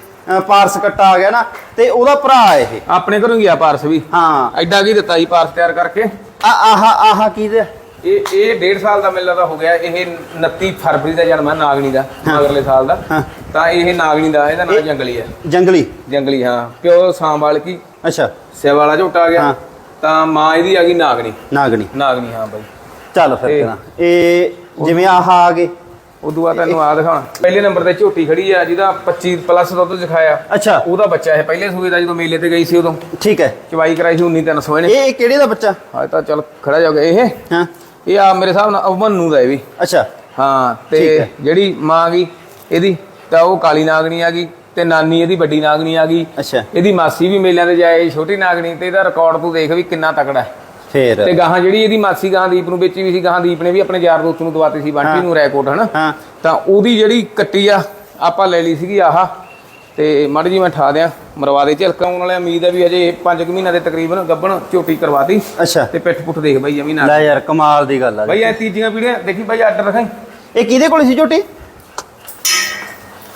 ਪਾਰਸ ਕੱਟਾ ਆ ਗਿਆ ਨਾ ਤੇ ਉਹਦਾ ਭਰਾ ਇਹ। ਆਪਣੇ ਘਰੋਂ ਗਿਆ ਪਾਰਸ ਵੀ। ਹਾਂ। ਐਡਾ ਕੀ ਦਿੱਤਾ ਸੀ ਪਾਰਸ ਤਿਆਰ ਕਰਕੇ? ਆ ਆਹਾ ਆਹਾ ਕੀ ਦੇ? ਇਹ ਇਹ ਡੇਢ ਸਾਲ ਦਾ ਮੇਲਾ ਦਾ ਹੋ ਗਿਆ ਇਹ 29 ਫਰਵਰੀ ਦਾ ਜਨਮ ਹੈ ਨਾਗਣੀ ਦਾ ਅਗਲੇ ਸਾਲ ਦਾ। ਤਾਂ ਇਹ ਨਾਗਣੀ ਦਾ ਇਹਦਾ ਨਾਮ ਜੰਗਲੀ ਹੈ ਜੰਗਲੀ? ਜੰਗਲੀ ਹਾਂ। ਪਿਓ ਸਾਂਵਾਲ ਕੀ? ਅੱਛਾ। ਸੇਵਾ ਵਾਲਾ ਝੋਟਾ ਆ ਗਿਆ। ਤਾਂ ਮਾਂ ਇਹਦੀ ਆ ਗਈ ਨਾਗਣੀ। ਨਾਗਣੀ। ਨਾਗਣੀ ਹਾਂ ਬਾਈ। ਚੱਲ ਫਿਰ ਇਹ- ਕਰਾਂ। ਇਹ ਜਿਵੇਂ ਆਹਾ ਆ ਗਏ। ਉਦੋਂ ਬਾਅਦ ਤੈਨੂੰ ਆ ਦਿਖਾਉਣਾ। ਪਹਿਲੇ ਨੰਬਰ ਤੇ ਝੋਟੀ ਖੜੀ ਆ ਜਿਹਦਾ 25 ਪਲੱਸ ਦੁੱਧ ਦਿਖਾਇਆ। ਅੱਛਾ। ਉਹਦਾ ਬੱਚਾ ਹੈ ਪਹਿਲੇ ਸੂਏ ਦਾ ਜਦੋਂ ਮੇਲੇ ਤੇ ਗਈ ਸੀ ਉਦੋਂ। ਠੀਕ ਹੈ। ਚਵਾਈ ਕਰਾਈ ਸੀ 19300 ਇਹਨੇ। ਇਹ ਕਿਹੜੇ ਦਾ ਬੱਚਾ? ਹਾਂ ਤਾਂ ਚੱਲ ਖੜਾ ਜਾ ਗਿਆ ਇਹ। ਹਾਂ। ਇਹ ਆ ਮੇਰੇ ਹਿਸਾਬ ਨਾਲ ਅਵਨ ਨੂੰ ਦਾ ਇਹ ਵੀ। ਅੱਛਾ। ਹਾਂ ਤੇ। ਜਿਹੜੀ ਮਾਂ ਗਈ ਇਹਦੀ ਤਾਂ ਉਹ ਕਾਲੀ ਨਾਗਣੀ ਆ ਗਈ ਤੇ ਨਾਨੀ ਇਹਦੀ ਵੱਡੀ ਨਾਗਣੀ ਆ ਗਈ। ਅੱਛਾ। ਇਹਦੀ ਮਾਸੀ ਵੀ ਮੇਲਿਆਂ ਤੇ ਜਾਏ ਛੋਟੀ ਨਾਗਣੀ ਤੇ ਇਹਦਾ ਰਿਕਾਰਡ ਤੂੰ ਦੇਖ ਵੀ ਕਿੰਨਾ ਤਕੜਾ ਹੈ। ਫੇਰ। ਤੇ ਗਾਹਾਂ ਜਿਹੜੀ ਇਹਦੀ ਮਾਸੀ ਗਾਹਾਂ ਦੀਪ ਨੂੰ ਵੇਚੀ ਵੀ ਸੀ ਗਾਹਾਂ ਦੀਪ ਨੇ ਵੀ ਆਪਣੇ ਯਾਰ ਦੋਸਤ ਨੂੰ ਦਵਾਤੀ ਸੀ ਬੰਟੀ ਨੂੰ ਰੈਕੋਟ ਹਨਾ? ਤਾਂ ਉਹਦੀ ਜਿਹੜੀ ਕੱਟੀ ਆ ਆਪਾਂ ਲੈ ਲਈ ਸੀਗੀ ਆਹ। ਤੇ ਮੜ ਜੀ ਮੈਂ ਠਾ ਦਿਆਂ ਮਰਵਾ ਦੇ ਝਲਕਾਂ ਆਉਣ ਵਾਲੇ ਉਮੀਦ ਹੈ ਵੀ ਅਜੇ 5 ਮਹੀਨਾ ਦੇ ਤਕਰੀਬਨ ਗੱਬਣ ਝੋਟੀ ਕਰਵਾਤੀ ਅੱਛਾ। ਤੇ ਪਿੱਠ ਪੁੱਠ ਦੇਖ ਬਾਈ ਜਮੀ ਨਾਲ। ਲੈ ਯਾਰ ਕਮਾਲ ਦੀ ਗੱਲ ਆ ਬਾਈ ਇਹ ਤੀਜੀਆਂ ਪੀੜੀਆਂ ਦੇਖੀ ਬਾਈ ਆਰਡਰ ਰਖਾਈ। ਇਹ ਕਿਹਦੇ ਕੋਲ ਸੀ ਝੋਟੀ?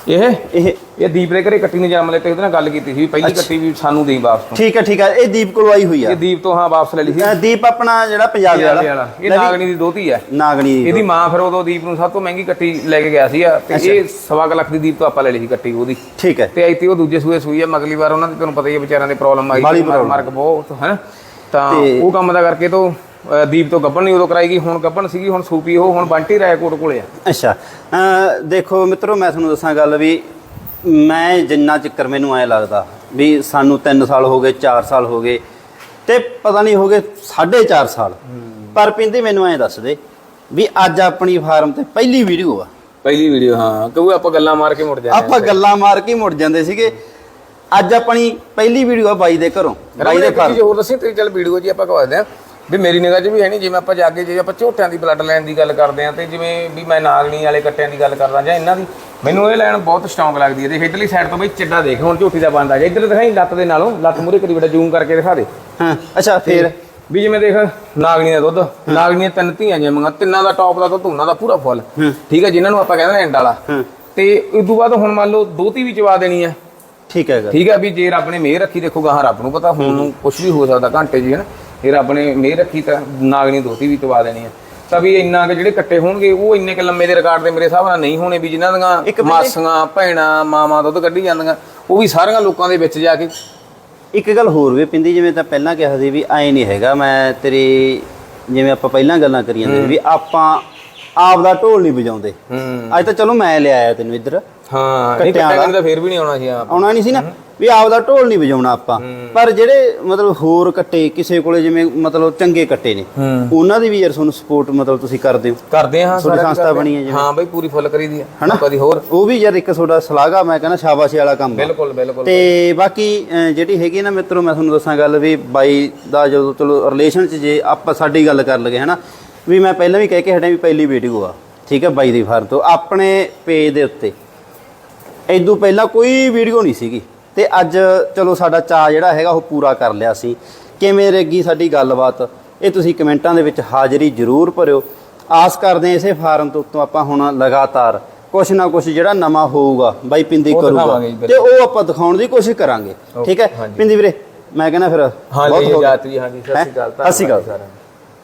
ਇਹ? ਇਹ ਇਹ ਦੀਪ ਦੇ ਘਰੇ ਕੱਟੀ ਨੇ ਜਨਮ ਲੈ ਤੇ ਉਹਦੇ ਨਾਲ ਗੱਲ ਕੀਤੀ ਸੀ ਪਹਿਲੀ ਕੱਟੀ ਵੀ ਸਾਨੂੰ ਦੇਈ ਵਾਪਸ ਤੋਂ। ਠੀਕ ਹੈ ਠੀਕ ਹੈ। ਇਹ ਦੀਪ ਕੋਲ ਆਈ ਹੋਈ ਆ। ਇਹ ਦੀਪ ਤੋਂ ਹਾਂ ਵਾਪਸ ਲੈ ਲਈ ਸੀ। ਦੀਪ ਆਪਣਾ ਜਿਹੜਾ ਪੰਜਾਬ ਵਾਲਾ। ਇਹ ਨਾਗਣੀ ਦੀ ਦੋਤੀ ਹੈ ਨਾਗਣੀ ਦੀ ਇਹਦੀ ਮਾਂ ਫਿਰ ਉਦੋਂ ਦੀਪ ਨੂੰ ਸਭ ਤੋਂ ਮਹਿੰਗੀ ਕੱਟੀ ਲੈ ਕੇ ਗਿਆ ਸੀ ਤੇ। ਇਹ ਸਵਾ ਕੁ ਲੱਖ ਦੀ ਦੀਪ ਤੋਂ ਆਪਾਂ ਲੈ ਲਈ ਸੀ ਕੱਟੀ ਉਹਦੀ। ਠੀਕ ਹੈ। ਤੇ ਆਈ ਤੀ ਉਹ ਦੂਜੇ ਸੂਏ ਸੂਈ ਹੈ ਮਗਲੀ ਵਾਰ ਉਹਨਾਂ ਦੀ ਤੁਹਾਨੂੰ ਪਤਾ ਹੀ ਹੈ ਵਿਚਾਰਿਆਂ ਦੇ ਪ੍ਰੋਬਲਮ ਆਈ। ਮਾਰਕ ਬਹੁਤ ਹੈ। ਤਾਂ ਉਹ ਕੰਮ ਦਾ ਕਰਕੇ ਤੋਂ ਦੀਪ ਤੋਂ ਗੱਬਣ ਨਹੀਂ ਉਦੋਂ ਕਰਾਈ ਗਈ ਹੁਣ ਗੱਬਣ ਸੀਗੀ ਹੁਣ ਸੂਪੀ ਉਹ ਹੁਣ ਬੰਟੀ ਰਾਏਕੋਟ ਕੋਲੇ ਆ। ਅੱਛਾ। ਦੇਖੋ ਮਿੱਤਰੋ ਮੈਂ ਤੁਹਾਨੂੰ ਦੱਸਾਂ ਗੱਲ ਵੀ ਮੈਂ ਜਿੰਨਾ ਚੱਕਰ ਮੈਨੂੰ ਐ ਲੱਗਦਾ ਵੀ ਸਾਨੂੰ 3 ਸਾਲ ਹੋ ਗਏ 4 ਸਾਲ ਹੋ ਗਏ ਤੇ ਪਤਾ ਨਹੀਂ ਹੋ ਗਏ 4.5 ਸਾਲ। ਪਰ ਪਿੰਦੀ ਮੈਨੂੰ ਐ ਦੱਸ ਦੇ ਵੀ ਅੱਜ ਆਪਣੀ ਫਾਰਮ ਤੇ ਪਹਿਲੀ ਵੀਡੀਓ ਆ। ਪਹਿਲੀ ਵੀਡੀਓ ਹਾਂ ਕਿਉਂਕਿ ਆਪਾਂ ਗੱਲਾਂ ਮਾਰ ਕੇ ਮੁੜ ਜਾਂਦੇ ਆਪਾਂ ਗੱਲਾਂ ਮਾਰ ਕੇ ਮੁੜ ਜਾਂਦੇ ਸੀਗੇ। ਅੱਜ ਆਪਣੀ ਪਹਿਲੀ ਵੀਡੀਓ ਆ ਬਾਈ ਦੇ ਘਰੋਂ ਬਾਈ ਦੇ ਦੇ ਚੀਜ਼ ਹੋਰ ਦੱਸੀ ਤੇਰੀ ਚੱਲ ਵੀਡੀਓ ਜੀ ਆਪਾਂ ਕਹਵਾਦੇ ਆ ਵੀ ਮੇਰੀ ਨਿਗਾਹ 'ਚ ਵੀ ਹੈ ਨਹੀਂ ਜਿਵੇਂ ਆਪਾਂ ਜਾ ਕੇ ਜੇ ਆਪਾਂ ਝੋਟਿਆਂ ਦੀ ਬਲੱਡ ਲਾਈਨ ਦੀ ਗੱਲ ਕਰਦੇ ਆ ਤੇ ਜਿਵੇਂ ਵੀ ਮੈਂ ਨਾਗਣੀ ਵਾਲੇ ਕੱਟਿਆਂ ਦੀ ਗੱਲ ਕਰਦਾ ਜਾਂ ਇਹਨਾਂ ਦੀ ਮੈਨੂੰ ਇਹ ਲਾਈਨ ਬਹੁਤ ਸਟਰੋਂਗ ਲੱਗਦੀ ਹੈ। ਦੇਖ ਇਧਰਲੀ ਸਾਈਡ ਤੋਂ ਬਈ ਚੱਡਾ ਦੇਖ ਹੁਣ ਝੋਟੀ ਦਾ ਬੰਦਾ ਜਾ ਇੱਧਰ ਦਿਖਾਈ ਲੱਤ ਦੇ ਨਾਲੋਂ ਲੱਤ ਮੂਰੇ ਕਰੀ ਬੜਾ ਜ਼ੂਮ ਕਰਕੇ ਦਿਖਾ ਦੇ। ਹਾਂ ਅੱਛਾ ਫੇਰ? ਵੀ ਜਿਵੇਂ ਦੇਖ ਨਾਗਣੀ ਦਾ ਦੁੱਧ ਨਾਗਣੀਆਂ ਤਿੰਨ ਧੀਆਂ ਜੰਮੀਆਂ ਤਿੰਨਾਂ ਦਾ ਟੌਪ ਦਾ ਦੁੱਧ ਉਹਨਾਂ ਦਾ ਪੂਰਾ ਫੁੱਲ ਠੀਕ ਹੈ ਜਿਨ੍ਹਾਂ ਨੂੰ ਆਪਾਂ ਕਹਿੰਦੇ ਨੇ ਐਂਡ ਵਾਲਾ। ਹਾਂ। ਤੇ ਉਸ ਤੋਂ ਬਾਅਦ ਹੁਣ ਮੰਨ ਲਓ ਦੋਤੀ ਵੀ ਚਵਾ ਦੇਣੀ ਹੈ। ਠੀਕ ਹੈਗਾ ਠੀਕ ਹੈ ਵੀ ਜੇ ਰੱਬ ਨੇ ਮਿਹਰ ਰੱਖੀ ਦੇਖੋ ਗਾਹਾਂ ਰੱਬ ਨੂੰ ਪਤਾ ਹੁਣ ਨੂੰ ਕੁਝ ਵੀ ਹੋ ਸਕਦਾ ਘੰਟੇ ਜੀ ਹੈ ਨਾ। ਫਿਰ ਰੱਬ ਨੇ ਮਿਹਰ ਰੱਖੀ ਤਾਂ ਨਾਗਣੀ ਦੋਤੀ ਵੀ ਤਵਾ ਦੇਣੀ ਆ। ਤਾਂ ਵੀ ਇੰਨਾ ਕਿ ਜਿਹੜੇ ਕੱਟੇ ਹੋਣਗੇ ਉਹ ਇੰਨੇ ਕਿ ਲੰਮੇ ਦੇ ਰਿਕਾਰਡ ਦੇ ਮੇਰੇ ਹਿਸਾਬ ਨਾਲ ਨਹੀਂ ਹੋਣੇ ਵੀ ਜਿਨ੍ਹਾਂ ਦੀਆਂ ਮਾਸੀਆਂ ਭੈਣਾਂ ਮਾਵਾਂ ਦੁੱਧ ਕੱਢੀ ਜਾਂਦੀਆਂ ਉਹ ਵੀ ਸਾਰੀਆਂ ਲੋਕਾਂ ਦੇ ਵਿੱਚ ਜਾ ਕੇ। ਇੱਕ ਗੱਲ ਹੋਰ ਵੀ ਪਿੰਦੀ ਜਿਵੇਂ ਤਾਂ ਪਹਿਲਾਂ ਕਿਹਾ ਸੀ ਵੀ ਐ ਨਹੀਂ ਹੈਗਾ ਮੈਂ ਤੇਰੀ ਜਿਵੇਂ ਆਪਾਂ ਪਹਿਲਾਂ ਗੱਲਾਂ ਕਰੀ ਜਾਂਦੇ ਸੀ ਵੀ ਆਪਾਂ ਆਪ ਦਾ ਢੋਲ ਨਹੀਂ ਵਜਾਉਂਦੇ। ਅੱਜ ਤਾਂ ਚਲੋ ਮੈਂ ਲਿਆਇਆ ਤੈਨੂੰ ਇੱਧਰ। ਹਾਂ ਨਹੀਂ ਕੱਟਿਆਂ ਕੱਟਿਆਂ ਦਾ। ਫੇਰ ਵੀ ਨਹੀਂ ਆਉਣਾ ਸੀ ਆਪ। ਆਉਣਾ ਨਹੀਂ ਸੀ ਨਾ। ਵੀ ਆਪ ਦਾ ਢੋਲ ਨਹੀਂ ਵਜਾਉਣਾ ਆਪਾਂ। ਪਰ ਜਿਹੜੇ ਮਤਲਬ ਹੋਰ ਕੱਟੇ ਕਿਸੇ ਕੋਲੇ ਜਿਵੇਂ ਮਤਲਬ ਚੰਗੇ ਕੱਟੇ ਨੇ ਹੂੰ। ਉਹਨਾਂ ਦੀ ਵੀ ਯਾਰ ਤੁਹਾਨੂੰ ਸਪੋਰਟ ਮਤਲਬ ਤੁਸੀਂ ਕਰਦੇ ਹੋ। ਕਰਦੇ ਹਾਂ ਤੁਹਾਡੀ ਸਾਰਾ ਸੰਸਥਾ ਕਰਦੇ ਬਣੀ ਹੈ ਹਾਂ। ਜਿਵੇਂ। ਹਾਂ ਬਈ ਪੂਰੀ ਫੁੱਲ ਕਰੀਦੀ ਆ। ਹਨਾ? ਕਦੀ ਹੋਰ। ਉਹ ਵੀ ਯਾਰ ਇੱਕ ਤੁਹਾਡਾ ਸਲਾਗਾ ਮੈਂ ਕਹਿੰਦਾ ਸ਼ਾਬਾਸ਼ੀ ਵਾਲਾ ਕੰਮ ਆ। ਬਿਲਕੁਲ ਬਿਲਕੁਲ। ਤੇ ਬਾਕੀ ਅਹ, ਜਿਹੜੀ ਹੈਗੀ ਨਾ ਮਿੱਤਰੋ ਮੈਂ ਤੁਹਾਨੂੰ ਦੱਸਾਂ ਗੱਲ ਵੀ ਬਾਈ ਦਾ ਜਦੋਂ ਚਲੋ ਰਿਲੇਸ਼ਨ ਚ ਜੇ ਆਪਾਂ ਸਾਡੀ ਗੱਲ ਕਰ ਲਗੇ ਹਨਾ? ਵੀ ਮੈਂ ਪਹਿਲਾਂ ਵੀ ਕਹਿ ਕੇ ਹਟਿਆ ਵੀ ਪਹਿਲੀ ਵੀਡੀਓ ਆ। ਠੀਕ ਹੈ ਬਾਈ ਦੀ ਫਾਰ ਤੋਂ। ਆਪਣੇ ਪੇਜ ਦੇ ਉੱਤੇ। ਇਦੋਂ ਪਹਿਲਾਂ ਕੋਈ ਵੀਡੀਓ ਨਹੀਂ ਸੀਗੀ। ਤੇ ਅੱਜ ਚਲੋ ਸਾਡਾ ਚਾਅ ਜਿਹੜਾ ਹੈਗਾ ਉਹ ਪੂਰਾ ਕਰ ਲਿਆ ਸੀ। ਕਿਵੇਂ ਲੱਗੀ ਸਾਡੀ ਗੱਲਬਾਤ? ਇਹ ਤੁਸੀਂ ਕਮੈਂਟਾਂ ਦੇ ਵਿੱਚ ਹਾਜ਼ਰੀ ਜ਼ਰੂਰ ਭਰਿਓ। ਆਸ ਕਰਦੇ ਹਾਂ ਇਸੇ ਫਾਰਮ ਤੋਂ ਉੱਤੋਂ ਆਪਾਂ ਹੁਣ ਲਗਾਤਾਰ ਕੁਛ ਨਾ ਕੁਛ ਜਿਹੜਾ ਨਵਾਂ ਹੋਊਗਾ ਬਾਈ ਪਿੰਦੀ ਕਰੂਗਾ। ਤੇ ਉਹ ਆਪਾਂ ਦਿਖਾਉਣ ਦੀ ਕੋਸ਼ਿਸ਼ ਕਰਾਂਗੇ। ਠੀਕ ਹੈ? ਹਾਂਜੀ। ਪਿੰਦੀ ਵੀਰੇ ਮੈਂ ਕਹਿੰਦਾ ਫਿਰ ਬਹੁਤ ਹੋ ਗਿਆ। ਜਾਤ ਜੀ ਹਾਂ? ਜੀ ਸਤਿ ਸ਼੍ਰੀ ਅਕਾਲ? ਸਤਿ ਸ਼੍ਰੀ ਅਕਾਲ।